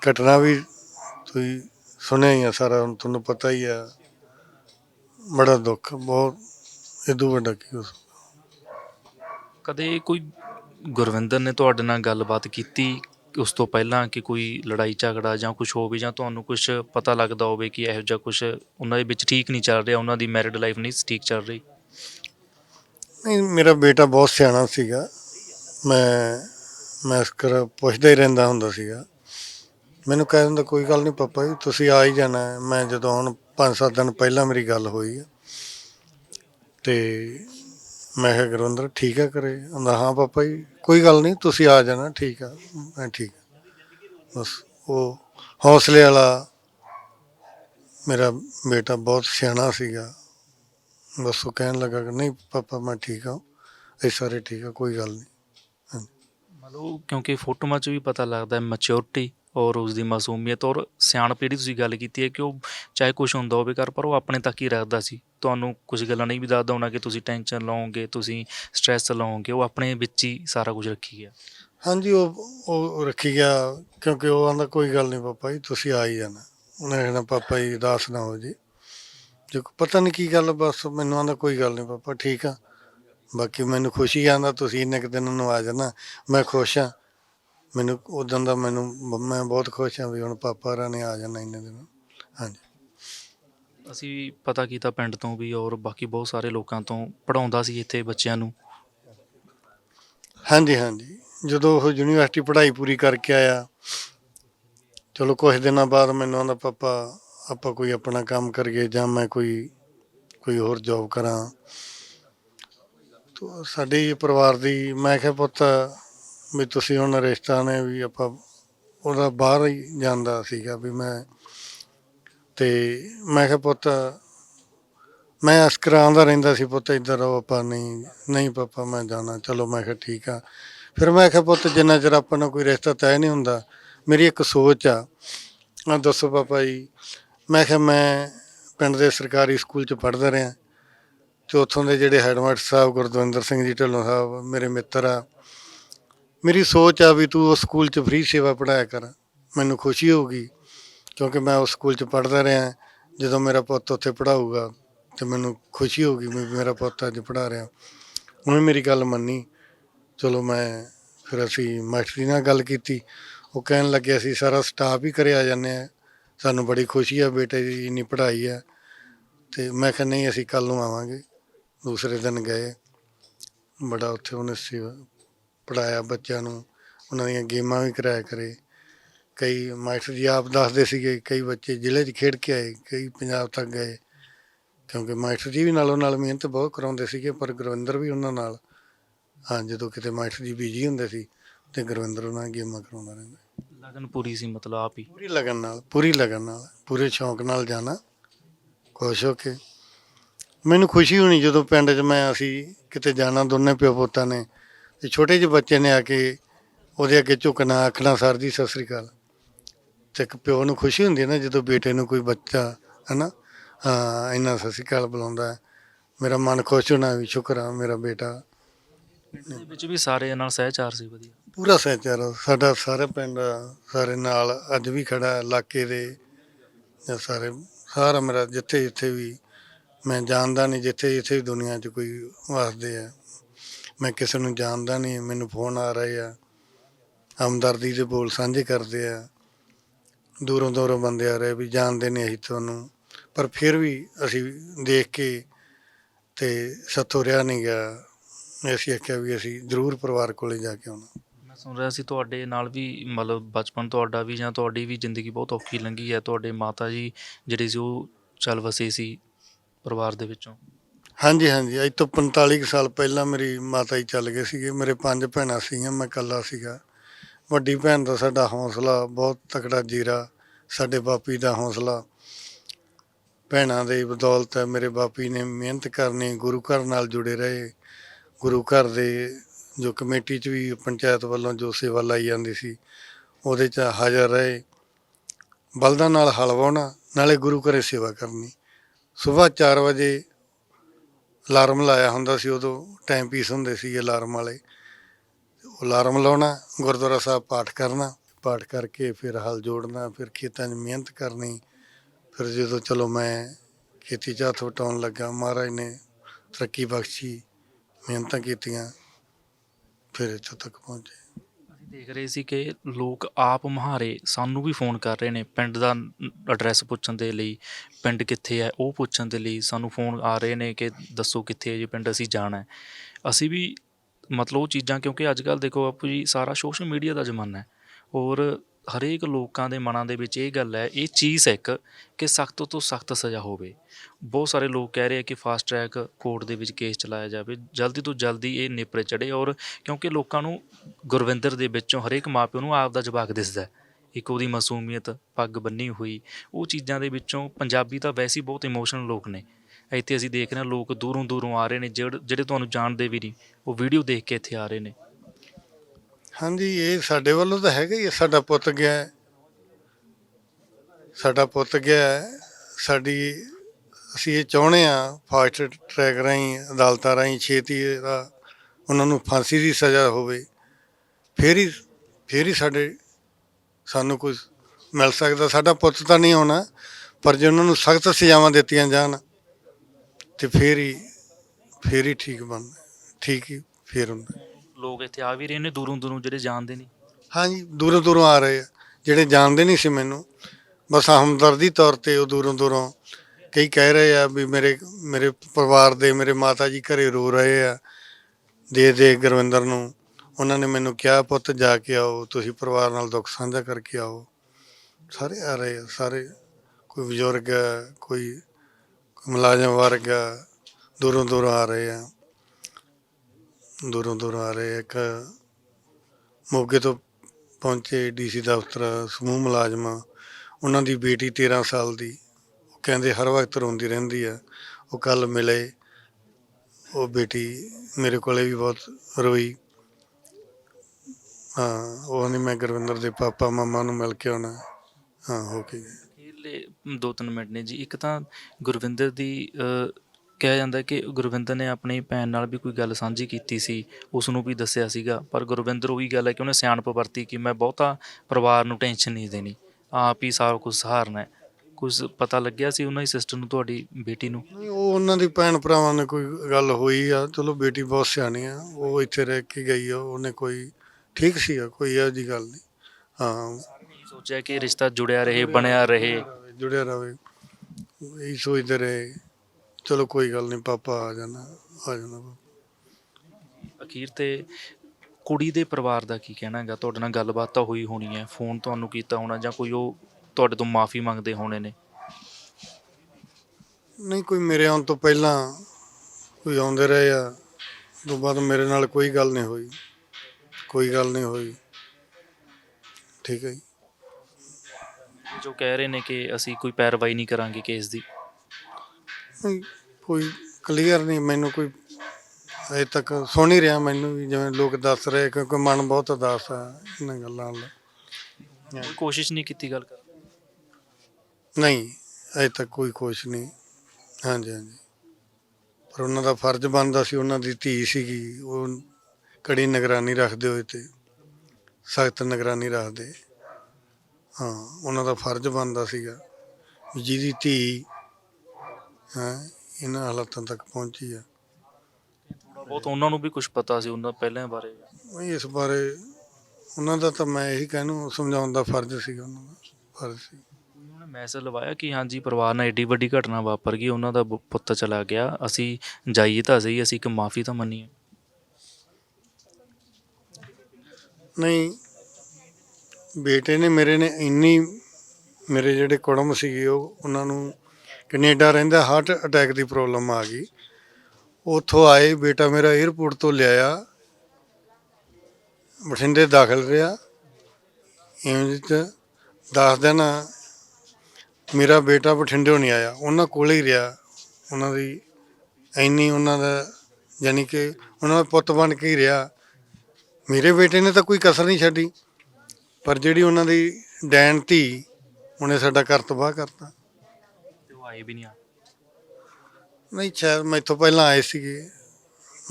ਘਟਨਾ ਵੀ ਤੁਸੀਂ ਸੁਣਿਆ ਹੀ ਆ ਸਾਰਾ ਹੁਣ ਤੁਹਾਨੂੰ ਪਤਾ ਹੀ ਆ। ਬੜਾ ਦੁੱਖ ਬਹੁਤ ਇਦੋਂ ਵੱਡਾ ਕੀ ਹੋ ਸਕਦਾ? ਕਦੇ ਕੋਈ ਗੁਰਵਿੰਦਰ ਨੇ ਤੁਹਾਡੇ ਨਾਲ ਗੱਲਬਾਤ ਕੀਤੀ ਉਸ ਤੋਂ ਪਹਿਲਾਂ ਕਿ ਕੋਈ ਲੜਾਈ ਝਗੜਾ ਜਾਂ ਕੁਝ ਹੋਵੇ ਜਾਂ ਤੁਹਾਨੂੰ ਕੁਝ ਪਤਾ ਲੱਗਦਾ ਹੋਵੇ ਕਿ ਇਹੋ ਜਿਹਾ ਕੁਝ ਉਹਨਾਂ ਦੇ ਵਿੱਚ ਠੀਕ ਨਹੀਂ ਚੱਲ ਰਿਹਾ ਉਹਨਾਂ ਦੀ ਮੈਰਿਡ ਲਾਈਫ ਨਹੀਂ ਠੀਕ ਚੱਲ ਰਹੀ? ਨਹੀਂ ਮੇਰਾ ਬੇਟਾ ਬਹੁਤ ਸਿਆਣਾ ਸੀਗਾ। ਮੈਂ ਮੈਂ ਇਸ ਕਰ ਪੁੱਛਦਾ ਹੀ ਰਹਿੰਦਾ ਹੁੰਦਾ ਸੀਗਾ। ਮੈਨੂੰ ਕਹਿ ਦਿੰਦਾ, ਕੋਈ ਗੱਲ ਨਹੀਂ ਪਾਪਾ ਜੀ, ਤੁਸੀਂ ਆ ਹੀ ਜਾਣਾ ਹੈ। ਮੈਂ ਜਦੋਂ ਹੁਣ 5-7 ਦਿਨ ਪਹਿਲਾਂ ਮੇਰੀ ਗੱਲ ਹੋਈ ਹੈ, ਤੇ ਮੈਂ ਕਿਹਾ ਗੁਰਵਿੰਦਰ ਠੀਕ ਆ ਕਰੇ ਕਹਿੰਦਾ, ਹਾਂ ਪਾਪਾ ਜੀ, ਕੋਈ ਗੱਲ ਨਹੀਂ, ਤੁਸੀਂ ਆ ਜਾਣਾ, ਠੀਕ ਆ, ਮੈਂ ਠੀਕ ਆ। ਬਸ ਉਹ ਹੌਸਲੇ ਵਾਲਾ ਮੇਰਾ ਬੇਟਾ ਬਹੁਤ ਸਿਆਣਾ ਸੀਗਾ। ਬਸ ਉਹ ਕਹਿਣ ਲੱਗਾ ਕਿ, ਨਹੀਂ ਪਾਪਾ, ਮੈਂ ਠੀਕ ਹਾਂ ਇਹ ਸਾਰੇ ਠੀਕ ਆ ਕੋਈ ਗੱਲ ਨਹੀਂ। ਮਤਲਬ ਕਿਉਂਕਿ ਫੋਟੋਆਂ 'ਚ ਵੀ ਪਤਾ ਲੱਗਦਾ ਹੈ ਮੈਚੁਰਿਟੀ ਔਰ ਉਸ ਦੀ ਮਾਸੂਮੀਅਤ ਔਰ ਸਿਆਣਪ ਜਿਹੜੀ ਤੁਸੀਂ ਗੱਲ ਕੀਤੀ ਹੈ ਕਿ ਉਹ ਚਾਹੇ ਕੁਝ ਹੁੰਦਾ ਹੋਵੇ ਘਰ, ਪਰ ਉਹ ਆਪਣੇ ਤੱਕ ਹੀ ਰੱਖਦਾ ਸੀ। ਤੁਹਾਨੂੰ ਕੁਝ ਗੱਲਾਂ ਨਹੀਂ ਵੀ ਦੱਸਦਾ ਹੋਣਾ ਕਿ ਤੁਸੀਂ ਟੈਨਸ਼ਨ ਲਓਗੇ, ਤੁਸੀਂ ਸਟ੍ਰੈਸ ਲਓਗੇ, ਉਹ ਆਪਣੇ ਵਿੱਚ ਹੀ ਸਾਰਾ ਕੁਝ ਰੱਖੀ ਗਿਆ। ਹਾਂਜੀ, ਉਹ ਉਹ ਰੱਖੀ ਗਿਆ ਕਿਉਂਕਿ ਉਹ ਆਂਦਾ, ਕੋਈ ਗੱਲ ਨਹੀਂ ਪਾਪਾ ਜੀ, ਤੁਸੀਂ ਆ ਹੀ ਜਾਣਾ। ਉਹਨੇ ਕਹਿਣਾ ਪਾਪਾ ਜੀ ਉਦਾਸ ਨਾ ਹੋ ਜੀ। ਜੇ ਪਤਾ ਨਹੀਂ ਕੀ ਗੱਲ, ਬਸ ਮੈਨੂੰ ਆਂਦਾ, ਕੋਈ ਗੱਲ ਨਹੀਂ ਪਾਪਾ, ਠੀਕ ਆ। ਬਾਕੀ ਮੈਨੂੰ ਖੁਸ਼ੀ ਆਂਦਾ ਤੁਸੀਂ ਇੰਨੇ ਕੁ ਦਿਨ ਨੂੰ ਆ ਜਾਣਾ ਮੈਂ ਖੁਸ਼ ਆ। ਮੈਨੂੰ ਉਦੋਂ ਦਾ ਮੈਨੂੰ ਮੈਂ ਬਹੁਤ ਖੁਸ਼ ਆ ਵੀ ਹੁਣ ਪਾਪਾ ਰਾਂ ਨੇ ਆ ਜਾਣਾ ਇੰਨੇ ਦਿਨ। ਹਾਂਜੀ। ਅਸੀਂ ਪਤਾ ਕੀਤਾ ਪਿੰਡ ਤੋਂ ਵੀ ਔਰ ਬਾਕੀ ਬਹੁਤ ਸਾਰੇ ਲੋਕਾਂ ਤੋਂ ਪੜਾਉਂਦਾ ਸੀ ਇੱਥੇ ਬੱਚਿਆਂ ਨੂੰ। ਹਾਂਜੀ ਹਾਂਜੀ। ਜਦੋਂ ਉਹ ਯੂਨੀਵਰਸਿਟੀ ਪੜ੍ਹਾਈ ਪੂਰੀ ਕਰਕੇ ਆਇਆ ਚਲੋ ਕੁਝ ਦਿਨਾਂ ਬਾਅਦ ਮੈਨੂੰ ਆਂਦਾ ਪਾਪਾ ਆਪਾਂ ਕੋਈ ਆਪਣਾ ਕੰਮ ਕਰੀਏ ਜਾਂ ਮੈਂ ਕੋਈ ਕੋਈ ਹੋਰ ਜੌਬ ਕਰਾਂ। ਤੋ ਸਾਡੇ ਪਰਿਵਾਰ ਦੀ, ਮੈਂ ਕਿਹਾ ਪੁੱਤ ਵੀ ਤੁਸੀਂ ਹੁਣ ਰਿਸ਼ਤਾ ਨੇ ਵੀ ਆਪਾਂ ਉਹਦਾ ਬਾਹਰ ਹੀ ਜਾਂਦਾ ਸੀਗਾ ਵੀ ਮੈਂ ਤੇ ਮੈਂ ਕਿਹਾ ਪੁੱਤ ਮੈਂ ਅਸਕਰਾਂ ਦਾ ਰਹਿੰਦਾ ਸੀ ਪੁੱਤ, ਇੱਧਰ ਆਓ ਆਪਾਂ, ਨਹੀਂ ਨਹੀਂ ਪਾਪਾ ਮੈਂ ਜਾਣਾ, ਚਲੋ ਮੈਂ ਕਿਹਾ ਠੀਕ ਆ। ਫਿਰ ਮੈਂ ਕਿਹਾ ਪੁੱਤ ਜਿੰਨਾ ਚਿਰ ਆਪਾਂ ਨੂੰ ਕੋਈ ਰਿਸ਼ਤਾ ਤੈਅ ਨਹੀਂ ਹੁੰਦਾ, ਮੇਰੀ ਇੱਕ ਸੋਚ ਆ ਆ ਦੱਸੋ ਪਾਪਾ ਜੀ, ਮੈਂ ਕਿਹਾ ਮੈਂ ਪਿੰਡ ਦੇ ਸਰਕਾਰੀ ਸਕੂਲ ਚ ਪੜ੍ਹਦਾ ਰਿਹਾ ਤੇ ਉੱਥੋਂ ਦੇ ਜਿਹੜੇ ਹੈਡਮਾਸਟਰ ਸਾਹਿਬ ਗੁਰਦਵਿੰਦਰ ਸਿੰਘ ਜੀ ਢਿੱਲੋਂ ਸਾਹਿਬ, ਮੇਰੇ ਮਿੱਤਰ ਆ। ਮੇਰੀ ਸੋਚ ਆ ਵੀ ਤੂੰ ਉਸ ਸਕੂਲ ਚ ਫ੍ਰੀ ਸੇਵਾ ਪੜਾਇਆ ਕਰ। ਮੈਨੂੰ ਖੁਸ਼ੀ ਹੋਊਗੀ ਕਿਉਂਕਿ ਮੈਂ ਉਸ ਸਕੂਲ ਚ ਪੜ੍ਹਦਾ ਰਿਹਾ, ਜਦੋਂ ਮੇਰਾ ਪੁੱਤ ਉੱਥੇ ਪੜਾਊਗਾ ਤੇ ਮੈਨੂੰ ਖੁਸ਼ੀ ਹੋਊਗੀ ਵੀ ਮੇਰਾ ਪੁੱਤ ਅੱਜ ਪੜਾ ਰਿਹਾ। ਉਹਨੇ ਮੇਰੀ ਗੱਲ ਮੰਨੀ। ਚਲੋ ਮੈਂ ਫਿਰ ਅਸੀਂ ਮਾਸਟਰ ਜੀ ਨਾਲ ਗੱਲ ਕੀਤੀ। ਉਹ ਕਹਿਣ ਲੱਗੇ, ਅਸੀਂ ਸਾਰਾ ਸਟਾਫ ਹੀ ਘਰੇ ਆ ਜਾਂਦੇ ਆ। ਸਾਨੂੰ ਬੜੀ ਖੁਸ਼ੀ ਆ, ਬੇਟੇ ਦੀ ਇੰਨੀ ਪੜ੍ਹਾਈ ਆ। ਤੇ ਮੈਂ ਕਿਹਾ, ਨਹੀਂ, ਅਸੀਂ ਕੱਲ ਨੂੰ ਆਵਾਂਗੇ। ਦੂਸਰੇ ਦਿਨ ਗਏ। ਬੜਾ ਉੱਥੇ ਉਹਨੇ ਸੀ ਪੜਾਇਆ ਬੱਚਿਆਂ ਨੂੰ ਉਹਨਾਂ ਦੀਆਂ ਗੇਮਾਂ ਵੀ ਕਰਾਇਆ ਕਰੇ। ਕਈ ਮਾਸਟਰ ਜੀ ਆਪ ਦੱਸਦੇ ਸੀਗੇ ਕਈ ਬੱਚੇ ਜ਼ਿਲ੍ਹੇ 'ਚ ਖੇਡ ਕੇ ਆਏ ਕਈ ਪੰਜਾਬ ਤੱਕ ਗਏ। ਕਿਉਂਕਿ ਮਾਸਟਰ ਜੀ ਵੀ ਨਾਲੋਂ ਨਾਲ ਮਿਹਨਤ ਬਹੁਤ ਕਰਾਉਂਦੇ ਸੀਗੇ ਪਰ ਗੁਰਵਿੰਦਰ ਵੀ ਉਹਨਾਂ ਨਾਲ। ਹਾਂ ਜਦੋਂ ਕਿਤੇ ਮਾਸਟਰ ਜੀ ਬੀਜੀ ਹੁੰਦੇ ਸੀ ਤੇ ਗੁਰਵਿੰਦਰ ਉਹਨਾਂ ਗੇਮਾਂ ਕਰਾਉਂਦਾ ਰਹਿੰਦਾ। ਲਗਨ ਪੂਰੀ ਸੀ ਮਤਲਬ ਆਪ ਹੀ? ਪੂਰੀ ਲਗਨ ਨਾਲ ਪੂਰੀ ਲਗਨ ਨਾਲ ਪੂਰੇ ਸ਼ੌਂਕ ਨਾਲ ਜਾਣਾ। ਖੁਸ਼ ਹੋ ਕੇ। ਮੈਨੂੰ ਖੁਸ਼ੀ ਹੋਣੀ ਜਦੋਂ ਪਿੰਡ 'ਚ ਮੈਂ ਅਸੀਂ ਕਿਤੇ ਜਾਣਾ ਦੋਨੇ ਪਿਓ ਪੁੱਤਾਂ ਨੇ ਤੇ ਛੋਟੇ ਜਿਹੇ ਬੱਚੇ ਨੇ ਆ ਕੇ ਉਹਦੇ ਅੱਗੇ ਝੁਕਣਾ ਆਖਣਾ ਸਰ ਜੀ ਸਤਿ ਸ੍ਰੀ ਅਕਾਲ ਤੇ ਇੱਕ ਪਿਓ ਨੂੰ ਖੁਸ਼ੀ ਹੁੰਦੀ ਹੈ ਨਾ ਜਦੋਂ ਬੇਟੇ ਨੂੰ ਕੋਈ ਬੱਚਾ ਹਨਾ ਹਾਂ ਇੰਨਾ ਸਤਿ ਸ੍ਰੀ ਅਕਾਲ ਬੁਲਾਉਂਦਾ ਹੈ। ਮੇਰਾ ਮਨ ਖੁਸ਼ ਹੋਣਾ ਵੀ ਸ਼ੁਕਰ ਆ ਮੇਰਾ ਬੇਟਾ ਦੇ ਵਿੱਚ ਵੀ ਸਾਰੇ ਨਾਲ ਸਹਿਚਾਰ ਸੀ ਵਧੀਆ ਪੂਰਾ ਸਹਿਚਾਰ ਆ। ਸਾਡਾ ਸਾਰੇ ਪਿੰਡ ਸਾਰੇ ਨਾਲ ਅੱਜ ਵੀ ਖੜਾ ਹੈ, ਇਲਾਕੇ ਦੇ ਜਾਂ ਸਾਰੇ ਸਾਰਾ ਮੇਰਾ ਜਿੱਥੇ ਜਿੱਥੇ ਵੀ ਮੈਂ ਜਾਣਦਾ ਨਹੀਂ ਜਿੱਥੇ ਜਿੱਥੇ ਵੀ ਦੁਨੀਆ 'ਚ ਕੋਈ ਵਸਦੇ ਆ। ਮੈਂ ਕਿਸੇ ਨੂੰ ਜਾਣਦਾ ਨਹੀਂ, ਮੈਨੂੰ ਫੋਨ ਆ ਰਹੇ ਆ। ਹਮਦਰਦੀ ਦੇ ਬੋਲ ਸਾਂਝੇ ਕਰਦੇ ਆ। ਦੂਰੋਂ ਦੂਰੋਂ ਬੰਦੇ ਆ ਰਹੇ ਵੀ ਜਾਣਦੇ ਨਹੀਂ ਅਸੀਂ ਤੁਹਾਨੂੰ। ਪਰ ਫਿਰ ਵੀ ਅਸੀਂ ਦੇਖ ਕੇ ਤੇ ਸੱਥੋਂ ਰਿਹਾ ਨਹੀਂ ਗਿਆ। ਅਸੀਂ ਆਖਿਆ ਵੀ ਅਸੀਂ ਜ਼ਰੂਰ ਪਰਿਵਾਰ ਕੋਲੇ ਜਾ ਕੇ ਆਉਣਾ। ਮੈਂ ਸੁਣ ਰਿਹਾ ਸੀ ਤੁਹਾਡੇ ਨਾਲ ਵੀ ਮਤਲਬ ਬਚਪਨ ਤੁਹਾਡਾ ਵੀ ਜਾਂ ਤੁਹਾਡੀ ਵੀ ਜ਼ਿੰਦਗੀ ਬਹੁਤ ਔਖੀ ਲੰਘੀ ਹੈ। ਤੁਹਾਡੇ ਮਾਤਾ ਜੀ ਜਿਹੜੇ ਸੀ ਉਹ ਚੱਲ ਵਸੇ ਸੀ। ਪਰਿਵਾਰ ਦੇ ਵਿੱਚੋਂ? ਹਾਂਜੀ ਹਾਂਜੀ। ਅੱਜ ਤੋਂ 45 ਕੁ ਸਾਲ ਪਹਿਲਾਂ ਮੇਰੀ ਮਾਤਾ ਜੀ ਚੱਲ ਗਏ ਸੀਗੇ। ਮੇਰੇ ਪੰਜ ਭੈਣਾਂ ਸੀਗੀਆਂ, ਮੈਂ ਇਕੱਲਾ ਸੀਗਾ। ਵੱਡੀ ਭੈਣ ਦਾ ਸਾਡਾ ਹੌਸਲਾ ਬਹੁਤ ਤਕੜਾ ਜੀਰਾ, ਸਾਡੇ ਬਾਪੀ ਦਾ ਹੌਸਲਾ। ਭੈਣਾਂ ਦੇ ਬਦੌਲਤ ਹੈ ਮੇਰੇ ਬਾਪੀ ਨੇ ਮਿਹਨਤ ਕਰਨੀ, ਗੁਰੂ ਘਰ ਨਾਲ ਜੁੜੇ ਰਹੇ। ਗੁਰੂ ਘਰ ਦੇ ਜੋ ਕਮੇਟੀ 'ਚ ਵੀ ਪੰਚਾਇਤ ਵੱਲੋਂ ਜੋ ਸੇਵਾ ਲਾਈ ਜਾਂਦੀ ਸੀ, ਉਹਦੇ 'ਚ ਹਾਜ਼ਰ ਰਹੇ। ਬਲਦਾਂ ਨਾਲ ਹਲ ਵਾਹੁਣਾ, ਨਾਲੇ ਗੁਰੂ ਘਰੇ ਸੇਵਾ ਕਰਨੀ। ਸਵੇਰ 4 ਵਜੇ ਅਲਾਰਮ ਲਾਇਆ ਹੁੰਦਾ ਸੀ, ਉਦੋਂ ਟਾਈਮ ਪੀਸ ਹੁੰਦੇ ਸੀ ਅਲਾਰਮ ਵਾਲੇ। ਅਲਾਰਮ ਲਾਉਣਾ, ਗੁਰਦੁਆਰਾ ਸਾਹਿਬ ਪਾਠ ਕਰਨਾ, ਪਾਠ ਕਰਕੇ ਫਿਰ ਹਲ ਜੋੜਨਾ, ਫਿਰ ਖੇਤਾਂ 'ਚ ਮਿਹਨਤ ਕਰਨੀ। ਫਿਰ ਜਦੋਂ ਚਲੋ ਮੈਂ ਖੇਤੀ 'ਚ ਹੱਥ ਵਟਾਉਣ ਲੱਗਾ, ਮਹਾਰਾਜ ਨੇ ਤਰੱਕੀ ਬਖਸ਼ੀ, ਮਿਹਨਤਾਂ ਕੀਤੀਆਂ, ਫਿਰ ਇੱਥੋਂ ਤੱਕ ਪਹੁੰਚੇ। ਦੇਖ ਰਹੇ ਸੀ ਕਿ ਲੋਕ ਆਪ ਮਹਾਰੇ ਸਾਨੂੰ ਵੀ ਫੋਨ ਕਰ ਰਹੇ ਨੇ, ਪਿੰਡ ਦਾ ਐਡਰੈਸ ਪੁੱਛਣ ਦੇ ਲਈ, ਪਿੰਡ ਕਿੱਥੇ ਹੈ, ਉਹ ਪੁੱਛਣ ਦੇ ਲਈ ਸਾਨੂੰ ਫੋਨ ਆ ਰਹੇ ਨੇ ਕਿ ਦੱਸੋ ਕਿੱਥੇ ਹੈ ਜੀ ਪਿੰਡ, ਅਸੀਂ ਜਾਣਾ ਹੈ। ਅਸੀਂ ਵੀ ਮਤਲਬ ਉਹ ਚੀਜ਼ਾਂ ਕਿਉਂਕਿ ਅੱਜ ਕੱਲ ਦੇਖੋ ਆਪੂ ਜੀ, ਸਾਰਾ ਸੋਸ਼ਲ ਮੀਡੀਆ ਦਾ ਜ਼ਮਾਨਾ ਹੈ। ਔਰ ਹਰੇਕ ਲੋਕਾਂ ਦੇ ਮਨਾਂ ਦੇ ਵਿੱਚ ਇਹ ਗੱਲ ਹੈ, ਇਹ ਚੀਜ਼ ਹੈ ਇੱਕ ਕਿ ਸਖਤ ਤੋਂ ਸਖਤ ਸਜ਼ਾ ਹੋਵੇ। ਬਹੁਤ ਸਾਰੇ ਲੋਕ ਕਹਿ ਰਹੇ ਆ ਕਿ ਫਾਸਟ ਟਰੈਕ ਕੋਰਟ ਦੇ ਵਿੱਚ ਕੇਸ ਚਲਾਇਆ ਜਾਵੇ। ਜਲਦੀ ਤੋਂ ਜਲਦੀ ਇਹ ਨੇਪਰੇ ਚੜੇ ਔਰ ਕਿਉਂਕਿ ਲੋਕਾਂ ਨੂੰ ਗੁਰਵਿੰਦਰ ਦੇ ਵਿੱਚੋਂ ਹਰੇਕ ਮਾਪਿਓ ਨੂੰ ਆਪ ਦਾ ਜਵਾਕ ਦਿਸਦਾ ਇੱਕ ਉਹਦੀ ਮਾਸੂਮੀਅਤ ਪੱਗ ਬੰਨੀ ਹੋਈ, ਉਹ ਚੀਜ਼ਾਂ ਦੇ ਵਿੱਚੋਂ ਪੰਜਾਬੀ ਤਾਂ ਵੈਸੇ ਹੀ ਬਹੁਤ ਇਮੋਸ਼ਨਲ ਲੋਕ ਨੇ। ਇੱਥੇ ਅਸੀਂ ਦੇਖ ਰਹੇ ਹਾਂ, ਲੋਕ ਦੂਰੋਂ ਦੂਰੋਂ ਆ ਰਹੇ ਨੇ ਜਿਹੜੇ ਜਿਹੜੇ ਤੁਹਾਨੂੰ ਜਾਣਦੇ ਵੀ ਨਹੀਂ, ਉਹ ਵੀਡੀਓ ਦੇਖ ਕੇ ਇੱਥੇ ਆ ਰਹੇ ਨੇ। ਹਾਂਜੀ ਇਹ ਸਾਡੇ ਵੱਲੋਂ ਤਾਂ ਹੈਗਾ ਹੀ ਹੈ, ਸਾਡਾ ਪੁੱਤ ਗਿਆ ਹੈ। ਸਾਡਾ ਪੁੱਤ ਗਿਆ ਹੈ। ਸਾਡੀ ਅਸੀਂ ਇਹ ਚਾਹੁੰਦੇ ਆ ਫਾਸਟ ਟਰੈਕ ਰਾਹੀਂ ਅਦਾਲਤਾਂ ਰਾਹੀਂ ਛੇਤੀ ਦਾ ਉਹਨਾਂ ਨੂੰ ਫਾਂਸੀ ਦੀ ਸਜ਼ਾ ਹੋਵੇ ਫੇਰ ਹੀ ਫੇਰ ਹੀ ਸਾਡੇ ਸਾਨੂੰ ਕੁਝ ਮਿਲ ਸਕਦਾ ਸਾਡਾ ਪੁੱਤ ਤਾਂ ਨਹੀਂ ਹੋਣਾ ਪਰ ਜੇ ਉਹਨਾਂ ਨੂੰ ਸਖਤ ਸਜ਼ਾਵਾਂ ਦਿੱਤੀਆਂ ਜਾਣ ਤੇ ਫੇਰ ਹੀ ਫੇਰ ਹੀ ਠੀਕ ਬਣ ਠੀਕ ਹੀ ਫੇਰ ਹੁੰਦਾ ਲੋਕ ਇੱਥੇ ਆ ਵੀ ਰਹੇ ਨੇ, ਦੂਰੋਂ ਦੂਰੋਂ ਜਿਹੜੇ ਜਾਣਦੇ ਨਹੀਂ ਹਾਂਜੀ, ਦੂਰੋਂ ਦੂਰੋਂ ਆ ਰਹੇ ਆ। ਜਿਹੜੇ ਜਾਣਦੇ ਨਹੀਂ ਸੀ ਮੈਨੂੰ, ਬਸ ਹਮਦਰਦੀ ਤੌਰ ਤੇ ਉਹ ਦੂਰੋਂ ਦੂਰੋਂ ਕਈ ਕਹਿ ਰਹੇ ਆ ਵੀ ਮੇਰੇ ਮੇਰੇ ਪਰਿਵਾਰ ਦੇ, ਮੇਰੇ ਮਾਤਾ ਜੀ ਘਰੇ ਰੋ ਰਹੇ ਆ। ਦੇ ਦੇ ਗੁਰਵਿੰਦਰ ਨੂੰ, ਉਹਨਾਂ ਨੇ ਮੈਨੂੰ ਕਿਹਾ, ਪੁੱਤ, ਜਾ ਕੇ ਆਓ, ਤੁਸੀਂ ਪਰਿਵਾਰ ਨਾਲ ਦੁੱਖ ਸਾਂਝਾ ਕਰਕੇ ਆਓ। ਸਾਰੇ ਆ ਰਹੇ ਆ, ਸਾਰੇ। ਕੋਈ ਬਜ਼ੁਰਗ ਆ ਕੋਈ ਕੋਈ ਮੁਲਾਜ਼ਮ ਵਰਗ ਆ, ਦੂਰੋਂ ਦੂਰੋਂ ਆ ਰਹੇ ਆ। ਦੂਰੋਂ ਦੂਰੋਂ ਆ ਰਹੇ ਇੱਕ ਮੋਗੇ ਤੋਂ ਪਹੁੰਚੇ ਡੀਸੀ ਦਫ਼ਤਰ ਸਮੂਹ ਮੁਲਾਜ਼ਮ। ਉਹਨਾਂ ਦੀ ਬੇਟੀ 13 ਸਾਲ ਦੀ। ਉਹ ਕਹਿੰਦੇ ਹਰ ਵਕਤ ਰੋਂਦੀ ਰਹਿੰਦੀ ਆ। ਉਹ ਕੱਲ ਮਿਲੇ। ਉਹ ਬੇਟੀ ਮੇਰੇ ਕੋਲੇ ਵੀ ਬਹੁਤ ਰੋਈ। ਹਾਂ, ਉਹ ਨਹੀਂ ਮੈਂ ਗੁਰਵਿੰਦਰ ਦੇ ਪਾਪਾ, ਮਾਮਾ ਨੂੰ ਮਿਲ ਕੇ ਆਉਣਾ। ਹਾਂ, ਹੋ ਕੇ ਅਖੀਰਲੇ ਦੋ ਤਿੰਨ ਮਿੰਟ ਨੇ ਜੀ। ਇੱਕ ਤਾਂ ਗੁਰਵਿੰਦਰ ਦੀ ਕਿਹਾ ਜਾਂਦਾ ਕਿ ਗੁਰਵਿੰਦਰ ਨੇ ਆਪਣੀ ਭੈਣ ਨਾਲ ਵੀ ਕੋਈ ਗੱਲ ਸਾਂਝੀ ਕੀਤੀ ਸੀ ਉਸ ਨੂੰ ਵੀ ਦੱਸਿਆ ਸੀਗਾ। ਪਰ ਗੁਰਵਿੰਦਰ ਉਹੀ ਗੱਲ ਹੈ ਕਿ ਉਹਨੇ ਸਿਆਣਪ ਵਰਤੀ ਕਿ ਮੈਂ ਬਹੁਤਾ ਪਰਿਵਾਰ ਨੂੰ ਟੈਨਸ਼ਨ ਨਹੀਂ ਦੇਣੀ ਆਪ ਹੀ ਸਾਰਾ ਕੁਝ ਸਹਾਰਨਾ ਹੈ। ਕੁਝ ਪਤਾ ਲੱਗਿਆ ਸੀ ਉਹਨਾਂ ਦੀ ਸਿਸਟਰ ਨੂੰ ਤੁਹਾਡੀ ਬੇਟੀ ਨੂੰ? ਨਹੀਂ ਉਹ ਉਹਨਾਂ ਦੀ ਭੈਣ ਭਰਾਵਾਂ ਨੇ ਕੋਈ ਗੱਲ ਹੋਈ ਆ। ਚਲੋ ਬੇਟੀ ਬਹੁਤ ਸਿਆਣੀ ਆ ਉਹ ਇੱਥੇ ਰਹਿ ਕੇ ਗਈ ਆ ਉਹਨੇ ਕੋਈ ਠੀਕ ਸੀ ਆ ਕੋਈ ਇਹੋ ਜਿਹੀ ਗੱਲ ਨਹੀਂ। ਹਾਂ। ਸੋਚਿਆ ਕਿ ਰਿਸ਼ਤਾ ਜੁੜਿਆ ਰਹੇ ਬਣਿਆ ਰਹੇ। ਜੁੜਿਆ ਰਵੇ ਇਹੀ ਸੋਚਦੇ ਰਹੇ। ਚਲੋ ਕੋਈ ਗੱਲ ਨਹੀਂ ਪਾਪਾ ਆ ਜਾਣਾ ਆ ਜਾਣਾ ਅਖੀਰ ਤੇ ਕੁੜੀ ਦੇ ਪਰਿਵਾਰ ਦਾ ਕੀ ਕਹਿਣਾ ਹੈਗਾ? ਤੁਹਾਡੇ ਨਾਲ ਗੱਲਬਾਤ ਤਾਂ ਹੋਈ ਹੋਣੀ ਹੈ। ਫੋਨ ਤੁਹਾਨੂੰ ਕੀਤਾ ਹੋਣਾ ਜਾਂ ਕੋਈ ਉਹ ਤੁਹਾਡੇ ਤੋਂ ਮਾਫੀ ਮੰਗਦੇ ਹੋਣੇ ਨੇ? ਨਹੀਂ ਕੋਈ ਮੇਰੇ ਆਉਣ ਤੋਂ ਪਹਿਲਾਂ ਕੋਈ ਆਉਂਦੇ ਰਹੇ ਆ ਉਸ ਤੋਂ ਬਾਅਦ ਮੇਰੇ ਨਾਲ ਕੋਈ ਗੱਲ ਨਹੀਂ ਹੋਈ। ਕੋਈ ਗੱਲ ਨਹੀਂ ਹੋਈ। ਠੀਕ ਹੈ ਜੀ। ਜੋ ਕਹਿ ਰਹੇ ਨੇ ਕਿ ਅਸੀਂ ਕੋਈ ਪੈਰਵਾਈ ਨਹੀਂ ਕਰਾਂਗੇ ਕੇਸ ਦੀ। ਕੋਈ ਕਲੀਅਰ ਨਹੀਂ ਮੈਨੂੰ ਕੋਈ ਅਜੇ ਤੱਕ ਸੁਣ ਹੀ ਰਿਹਾ ਮੈਨੂੰ ਵੀ ਜਿਵੇਂ ਲੋਕ ਦੱਸ ਰਹੇ ਕਿਉਂਕਿ ਮਨ ਬਹੁਤ ਉਦਾਸ ਆ ਇਹਨਾਂ ਗੱਲਾਂ ਨਾਲ ਕੋਈ ਕੋਸ਼ਿਸ਼ ਨਹੀਂ ਕੀਤੀ ਗੱਲ ਕਰਨ ਦੀ। ਨਹੀਂ ਅਜੇ ਤੱਕ ਕੋਈ ਕੋਸ਼ਿਸ਼ ਨਹੀਂ। ਹਾਂਜੀ ਹਾਂਜੀ। ਪਰ ਉਹਨਾਂ ਦਾ ਫਰਜ਼ ਬਣਦਾ ਸੀ ਉਹਨਾਂ ਦੀ ਧੀ ਸੀਗੀ ਉਹ ਕੜੀ ਨਿਗਰਾਨੀ ਰੱਖਦੇ ਹੋਏ ਤੇ ਸਖਤ ਨਿਗਰਾਨੀ ਰੱਖਦੇ। ਹਾਂ ਉਹਨਾਂ ਦਾ ਫਰਜ਼ ਬਣਦਾ ਸੀਗਾ ਜਿਹਦੀ ਧੀ ਹਾਂ ਇਹਨਾਂ ਹਾਲਾਤਾਂ ਤੱਕ ਪਹੁੰਚੀ ਆ। ਥੋੜਾ ਬਹੁਤ ਉਹਨਾਂ ਨੂੰ ਵੀ ਕੁਝ ਪਤਾ ਸੀ ਉਹਨਾਂ ਪਹਿਲਾਂ ਬਾਰੇ। ਨਹੀਂ, ਇਸ ਬਾਰੇ ਉਹਨਾਂ ਦਾ ਤਾਂ ਮੈਂ ਇਹੀ ਕਹਿਣੂ ਸਮਝਾਉਣ ਦਾ ਫਰਜ਼ ਸੀਗਾ ਉਹਨਾਂ ਦਾ ਫਰਜ਼ ਸੀ। ਉਹਨਾਂ ਨੇ ਮੈਸੇਜ ਲਵਾਇਆ ਕਿ ਹਾਂਜੀ ਪਰਿਵਾਰ ਨਾਲ ਏਡੀ ਵੱਡੀ ਘਟਨਾ ਵਾਪਰ ਗਈ ਉਹਨਾਂ ਦਾ ਬ- ਪੁੱਤ ਚਲਾ ਗਿਆ ਅਸੀਂ ਜਾਈਏ ਤਾਂ ਸਹੀ ਅਸੀਂ ਇੱਕ ਮਾਫੀ ਤਾਂ ਮੰਨੀਏ। ਨਹੀਂ ਬੇਟੇ ਨੇ ਮੇਰੇ ਨੇ ਇੰਨੀ ਮੇਰੇ ਜਿਹੜੇ ਕੁੜਮ ਸੀਗੇ ਉਹ ਉਹਨਾਂ ਨੂੰ ਕੈਨੇਡਾ ਰਹਿੰਦਾ ਹਾਰਟ ਅਟੈਕ ਦੀ ਪ੍ਰੋਬਲਮ ਆ ਗਈ। ਉੱਥੋਂ ਆਏ, ਬੇਟਾ ਮੇਰਾ 에ਅਰਪੋਰਟ ਤੋਂ ਲਿਆਇਆ। ਬਠਿੰਡੇ ਦਾਖਲ ਰਿਹਾ। ਇਵੇਂ ਚ 10 ਦਿਨ ਮੇਰਾ ਬੇਟਾ ਬਠਿੰਡੇ ਨਹੀਂ ਆਇਆ। ਉਹਨਾਂ ਕੋਲ ਹੀ ਰਿਹਾ। ਉਹਨਾਂ ਦੀ ਇੰਨੀ ਉਹਨਾਂ ਦਾ ਯਾਨੀ ਕਿ ਉਹਨਾਂ ਦਾ ਪੁੱਤ ਬਣ ਕੇ ਹੀ ਰਿਹਾ। ਮੇਰੇ ਬੇਟੇ ਨੇ ਤਾਂ ਕੋਈ ਕਸਰ ਨਹੀਂ ਛੱਡੀ। ਪਰ ਜਿਹੜੀ ਉਹਨਾਂ ਦੀ ਡੈਣ ਧੀ, ਉਹਨੇ ਸਾਡਾ ਘਰ ਤਬਾਹ ਕਰਤਾ। ਆਏ ਵੀ ਨਹੀਂ ਆ। ਨਹੀਂ ਸ਼ਾਇਦ ਮੈਥੋਂ ਪਹਿਲਾਂ ਆਏ ਸੀਗੇ।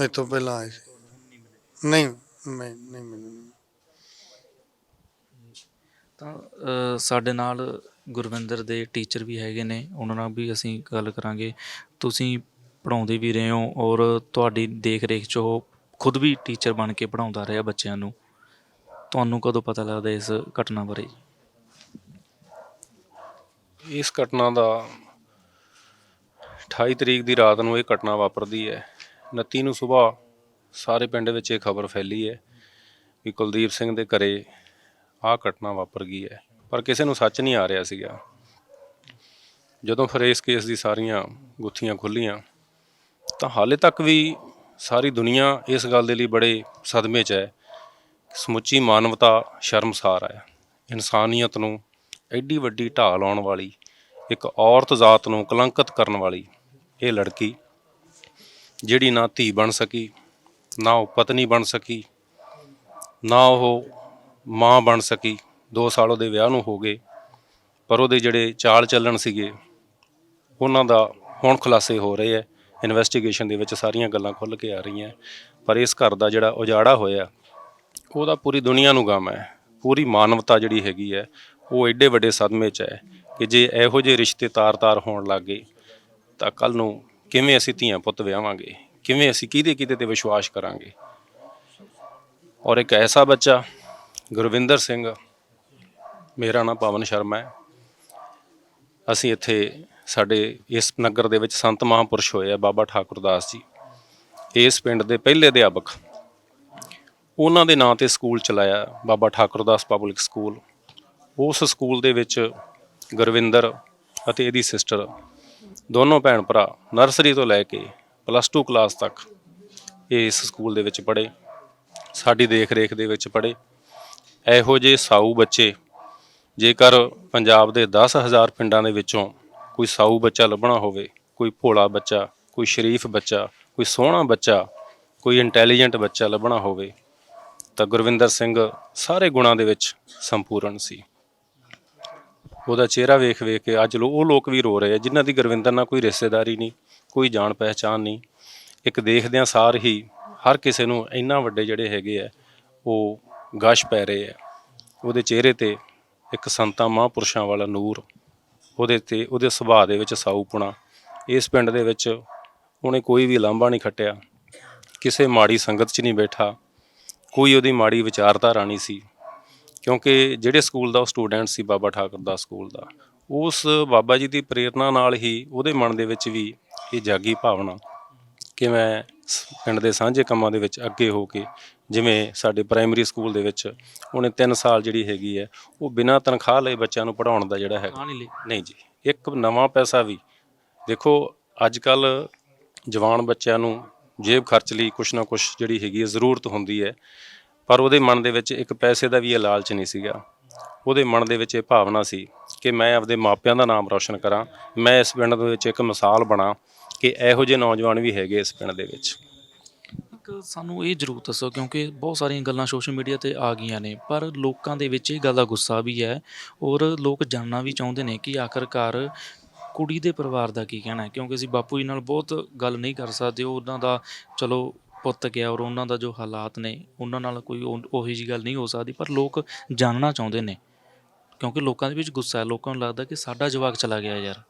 ਮੈਥੋਂ ਪਹਿਲਾਂ ਆਏ ਸੀ। ਨਹੀਂ ਮੈਂ ਨਹੀਂ ਮੈਨੂੰ ਨਹੀਂ। ਤਾਂ ਅ, ਸਾਡੇ ਨਾਲ ਗੁਰਵਿੰਦਰ ਦੇ ਟੀਚਰ ਵੀ ਹੈਗੇ ਨੇ। ਉਹਨਾਂ ਨਾਲ ਵੀ ਅਸੀਂ ਗੱਲ ਕਰਾਂਗੇ। ਤੁਸੀਂ ਪੜਾਉਂਦੇ ਵੀ ਰਹੇ ਹੋ ਔਰ ਤੁਹਾਡੀ ਦੇਖ ਰੇਖ 'ਚ ਉਹ ਖੁਦ ਵੀ ਟੀਚਰ ਬਣ ਕੇ ਪੜਾਉਂਦਾ ਰਿਹਾ ਬੱਚਿਆਂ ਨੂੰ। ਤੁਹਾਨੂੰ ਕਦੋਂ ਪਤਾ ਲੱਗਦਾ ਇਸ ਘਟਨਾ ਬਾਰੇ? ਇਸ ਘਟਨਾ ਦਾ 28 ਤਰੀਕ ਦੀ ਰਾਤ ਨੂੰ ਇਹ ਘਟਨਾ ਵਾਪਰਦੀ ਹੈ। 29 ਨੂੰ ਸਵੇਰ ਸਾਰੇ ਪਿੰਡ ਵਿੱਚ ਇਹ ਖਬਰ ਫੈਲੀ ਹੈ ਕਿ ਕੁਲਦੀਪ ਸਿੰਘ ਦੇ ਘਰੇ ਆਹ ਘਟਨਾ ਵਾਪਰ ਗਈ ਹੈ। ਪਰ ਕਿਸੇ ਨੂੰ ਸੱਚ ਨਹੀਂ ਆ ਰਿਹਾ ਸੀਗਾ। ਜਦੋਂ ਫਿਰ ਇਸ ਕੇਸ ਦੀ ਸਾਰੀਆਂ ਗੁੱਥੀਆਂ ਖੁੱਲੀਆਂ, ਤਾਂ ਹਾਲੇ ਤੱਕ ਵੀ ਸਾਰੀ ਦੁਨੀਆ ਇਸ ਗੱਲ ਦੇ ਲਈ ਬੜੇ ਸਦਮੇ 'ਚ ਹੈ। ਸਮੁੱਚੀ ਮਾਨਵਤਾ ਸ਼ਰਮਸਾਰ ਹੈ। ਇਨਸਾਨੀਅਤ ਨੂੰ ਐਡੀ ਵੱਡੀ ਢਾਲ ਆਉਣ ਵਾਲੀ ਇੱਕ ਔਰਤ ਜ਼ਾਤ ਨੂੰ ਕਲੰਕਿਤ ਕਰਨ ਵਾਲੀ ਇਹ ਲੜਕੀ, ਜਿਹੜੀ ਨਾ ਧੀ ਬਣ ਸਕੀ, ਨਾ ਉਹ ਪਤਨੀ ਬਣ ਸਕੀ, ਨਾ ਉਹ ਮਾਂ ਬਣ ਸਕੀ। 2 ਸਾਲ ਉਹਦੇ ਵਿਆਹ ਨੂੰ ਹੋ ਗਏ, ਪਰ ਉਹਦੇ ਜਿਹੜੇ ਚਾਲ ਚੱਲਣ ਸੀਗੇ, ਉਹਨਾਂ ਦਾ ਹੁਣ ਖੁਲਾਸੇ ਹੋ ਰਹੇ ਹੈ। ਇਨਵੈਸਟੀਗੇਸ਼ਨ ਦੇ ਵਿੱਚ ਸਾਰੀਆਂ ਗੱਲਾਂ ਖੁੱਲ ਕੇ ਆ ਰਹੀਆਂ। ਪਰ ਇਸ ਘਰ ਦਾ ਜਿਹੜਾ ਉਜਾੜਾ ਹੋਇਆ, ਉਹਦਾ ਪੂਰੀ ਦੁਨੀਆ ਨੂੰ ਗਮ ਹੈ। ਪੂਰੀ ਮਾਨਵਤਾ ਜਿਹੜੀ ਹੈਗੀ ਹੈ, ਉਹ ਐਡੇ ਵੱਡੇ ਸਦਮੇ 'ਚ ਹੈ ਕਿ ਜੇ ਇਹੋ ਜਿਹੇ ਰਿਸ਼ਤੇ ਤਾਰ-ਤਾਰ ਹੋਣ ਲੱਗ ਗਏ, ਤਾਂ ਕੱਲ ਨੂੰ ਕਿਵੇਂ ਅਸੀਂ ਧੀਆਂ ਪੁੱਤ ਵਿਆਹਾਂਗੇ? ਕਿਵੇਂ ਅਸੀਂ ਕਿਹਦੇ ਕਿਹਦੇ ਤੇ ਵਿਸ਼ਵਾਸ ਕਰਾਂਗੇ? ਔਰ ਇੱਕ ਐਸਾ ਬੱਚਾ, ਗੁਰਵਿੰਦਰ ਸਿੰਘ, ਮੇਰਾ ਨਾਮ ਪਵਨ ਸ਼ਰਮਾ ਹੈ। ਅਸੀਂ ਇੱਥੇ ਸਾਡੇ ਇਸ ਨਗਰ ਦੇ ਵਿੱਚ ਸੰਤ ਮਹਾਂਪੁਰਸ਼ ਹੋਏ ਆ, ਬਾਬਾ ਠਾਕੁਰ ਦਾਸ ਜੀ। ਇਸ ਪਿੰਡ ਦੇ ਪਹਿਲੇ ਅਧਿਆਪਕ, ਉਹਨਾਂ ਦੇ ਨਾਂ ਤੇ ਸਕੂਲ ਚਲਾਇਆ ਬਾਬਾ ਠਾਕੁਰ ਦਾਸ ਪਬਲਿਕ ਸਕੂਲ। ਉਸ ਸਕੂਲ ਦੇ ਵਿੱਚ ਗੁਰਵਿੰਦਰ ਅਤੇ ਇਹਦੀ ਸਿਸਟਰ, ਦੋਨੋਂ ਭੈਣ ਭਰਾ ਨਰਸਰੀ ਤੋਂ ਲੈ ਕੇ ਪਲੱਸ 2 ਕਲਾਸ ਤੱਕ ਇਹ ਇਸ ਸਕੂਲ ਦੇ ਵਿੱਚ ਪੜ੍ਹੇ, ਸਾਡੀ ਦੇਖ-ਰੇਖ ਦੇ ਵਿੱਚ ਪੜ੍ਹੇ। ਇਹੋ ਜਿਹੇ ਸਾਊ ਬੱਚੇ, ਜੇਕਰ ਪੰਜਾਬ ਦੇ 10000 ਪਿੰਡਾਂ ਦੇ ਵਿੱਚੋਂ ਕੋਈ ਸਾਊ ਬੱਚਾ ਲੱਭਣਾ ਹੋਵੇ, ਕੋਈ ਭੋਲਾ ਬੱਚਾ, ਕੋਈ ਸ਼ਰੀਫ ਬੱਚਾ, ਕੋਈ ਸੋਹਣਾ ਬੱਚਾ, ਕੋਈ ਇੰਟੈਲੀਜੈਂਟ ਬੱਚਾ ਲੱਭਣਾ ਹੋਵੇ, ਤਾਂ ਗੁਰਵਿੰਦਰ ਸਿੰਘ ਸਾਰੇ ਗੁਣਾਂ ਦੇ ਵਿੱਚ ਸੰਪੂਰਨ ਸੀ। ਉਹਦਾ ਚਿਹਰਾ ਵੇਖ ਵੇਖ ਕੇ ਅੱਜ ਲੋ ਉਹ ਲੋਕ ਵੀ ਰੋ ਰਹੇ ਆ, ਜਿਨ੍ਹਾਂ ਦੀ ਗੁਰਵਿੰਦਰ ਨਾਲ ਕੋਈ ਰਿਸ਼ਤੇਦਾਰੀ ਨਹੀਂ, ਕੋਈ ਜਾਣ ਪਹਿਚਾਨ ਨਹੀਂ। ਇੱਕ ਦੇਖਦਿਆਂ ਸਾਰ ਹੀ ਹਰ ਕਿਸੇ ਨੂੰ ਇੰਨਾ ਵੱਡੇ ਜਿਹੜੇ ਹੈਗੇ ਆ, ਉਹ ਗਸ਼ ਪੈ ਰਹੇ ਆ। ਉਹਦੇ ਚਿਹਰੇ ਤੇ ਇੱਕ ਸੰਤਾਂ ਮਹਾਂਪੁਰਸ਼ਾਂ ਵਾਲਾ ਨੂਰ, ਉਹਦੇ ਤੇ ਉਹਦੇ ਸੁਭਾਅ ਦੇ ਵਿੱਚ ਸਾਊਪੁਣਾ ਇਸ ਪਿੰਡ ਦੇ ਵਿੱਚ ਉਹਨੇ ਕੋਈ ਵੀ ਲਾਂਭਾ ਨਹੀਂ ਖੱਟਿਆ। ਕਿਸੇ ਮਾੜੀ ਸੰਗਤ 'ਚ ਨਹੀਂ ਬੈਠਾ। ਕੋਈ ਉਹਦੀ ਮਾੜੀ ਵਿਚਾਰਧਾਰਾ ਨਹੀਂ ਸੀ। ਕਿਉਂਕਿ ਜਿਹੜੇ ਸਕੂਲ ਦਾ ਉਹ ਸਟੂਡੈਂਟ ਸੀ ਬਾਬਾ ਠਾਕੁਰ ਦਾ ਸਕੂਲ ਦਾ ਉਸ ਬਾਬਾ ਜੀ ਦੀ ਪ੍ਰੇਰਣਾ ਨਾਲ ਹੀ ਉਹਦੇ ਮਨ ਦੇ ਵਿੱਚ ਵੀ ਇਹ ਜਾਗੀ ਭਾਵਨਾ ਕਿ ਮੈਂ ਪਿੰਡ ਦੇ ਸਾਂਝੇ ਕੰਮਾਂ ਦੇ ਵਿੱਚ ਅੱਗੇ ਹੋ ਕੇ ਜਿਵੇਂ ਸਾਡੇ ਪ੍ਰਾਇਮਰੀ ਸਕੂਲ ਦੇ ਵਿੱਚ ਉਹਨੇ 3 ਸਾਲ ਜਿਹੜੀ ਹੈਗੀ ਹੈ ਉਹ ਬਿਨਾਂ ਤਨਖਾਹ ਲਏ ਬੱਚਿਆਂ ਨੂੰ ਪੜਾਉਣ ਦਾ ਜਿਹੜਾ ਹੈਗਾ। ਨਹੀਂ ਜੀ ਇੱਕ ਨਵਾਂ ਪੈਸਾ ਵੀ। ਦੇਖੋ ਅੱਜ ਕੱਲ ਜਵਾਨ ਬੱਚਿਆਂ ਨੂੰ ਜੇਬ ਖਰਚ ਲਈ ਕੁਛ ਨਾ ਕੁਛ ਜਿਹੜੀ ਹੈਗੀ ਹੈ ਜ਼ਰੂਰਤ ਹੁੰਦੀ ਹੈ। ਪਰ ਉਹਦੇ ਮਨ ਦੇ ਵਿੱਚ ਇੱਕ ਪੈਸੇ ਦਾ ਵੀ ਇਹ ਲਾਲਚ ਨਹੀਂ ਸੀਗਾ। ਉਹਦੇ ਮਨ ਦੇ ਵਿੱਚ ਇਹ ਭਾਵਨਾ ਸੀ ਕਿ ਮੈਂ ਆਪਦੇ ਮਾਪਿਆਂ ਦਾ ਨਾਮ ਰੌਸ਼ਨ ਕਰਾਂ। ਮੈਂ ਇਸ ਪਿੰਡ ਦੇ ਵਿੱਚ ਇੱਕ ਮਿਸਾਲ ਬਣਾ ਕਿ ਇਹੋ ਜਿਹੇ ਨੌਜਵਾਨ ਵੀ ਹੈਗੇ ਇਸ ਪਿੰਡ ਦੇ ਵਿੱਚ। ਇੱਕ ਸਾਨੂੰ ਇਹ ਜ਼ਰੂਰ ਦੱਸੋ ਕਿਉਂਕਿ ਬਹੁਤ ਸਾਰੀਆਂ ਗੱਲਾਂ ਸੋਸ਼ਲ ਮੀਡੀਆ ਤੇ ਆ ਗਈਆਂ ਨੇ, ਪਰ ਲੋਕਾਂ ਦੇ ਵਿੱਚ ਇਹ ਗੱਲ ਦਾ ਗੁੱਸਾ ਵੀ ਹੈ ਔਰ ਲੋਕ ਜਾਣਨਾ ਵੀ ਚਾਹੁੰਦੇ ਨੇ ਕਿ ਆਖਰਕਾਰ ਕੁੜੀ ਦੇ ਪਰਿਵਾਰ ਦਾ ਕੀ ਕਹਿਣਾ ਹੈ। ਕਿਉਂਕਿ ਅਸੀਂ ਬਾਪੂ ਜੀ ਨਾਲ ਬਹੁਤ ਗੱਲ ਨਹੀਂ ਕਰ ਸਕਦੇ, ਉਹਨਾਂ ਦਾ ਚਲੋ ਪੁੱਤ ਗਿਆ ਔਰ ਉਹਨਾਂ ਦਾ ਜੋ ਹਾਲਾਤ ਨੇ ਉਹਨਾਂ ਨਾਲ ਕੋਈ ਉਹ- ਉਹੀ ਜੀ ਗੱਲ ਨਹੀਂ ਹੋ ਸਕਦੀ ਪਰ ਲੋਕ ਜਾਣਨਾ ਚਾਹੁੰਦੇ ਨੇ। ਕਿਉਂਕਿ ਲੋਕਾਂ ਦੇ ਵਿੱਚ ਗੁੱਸਾ ਹੈ ਲੋਕਾਂ ਨੂੰ ਲੱਗਦਾ ਕਿ ਸਾਡਾ ਜਵਾਕ ਚਲਾ ਗਿਆ ਯਾਰ।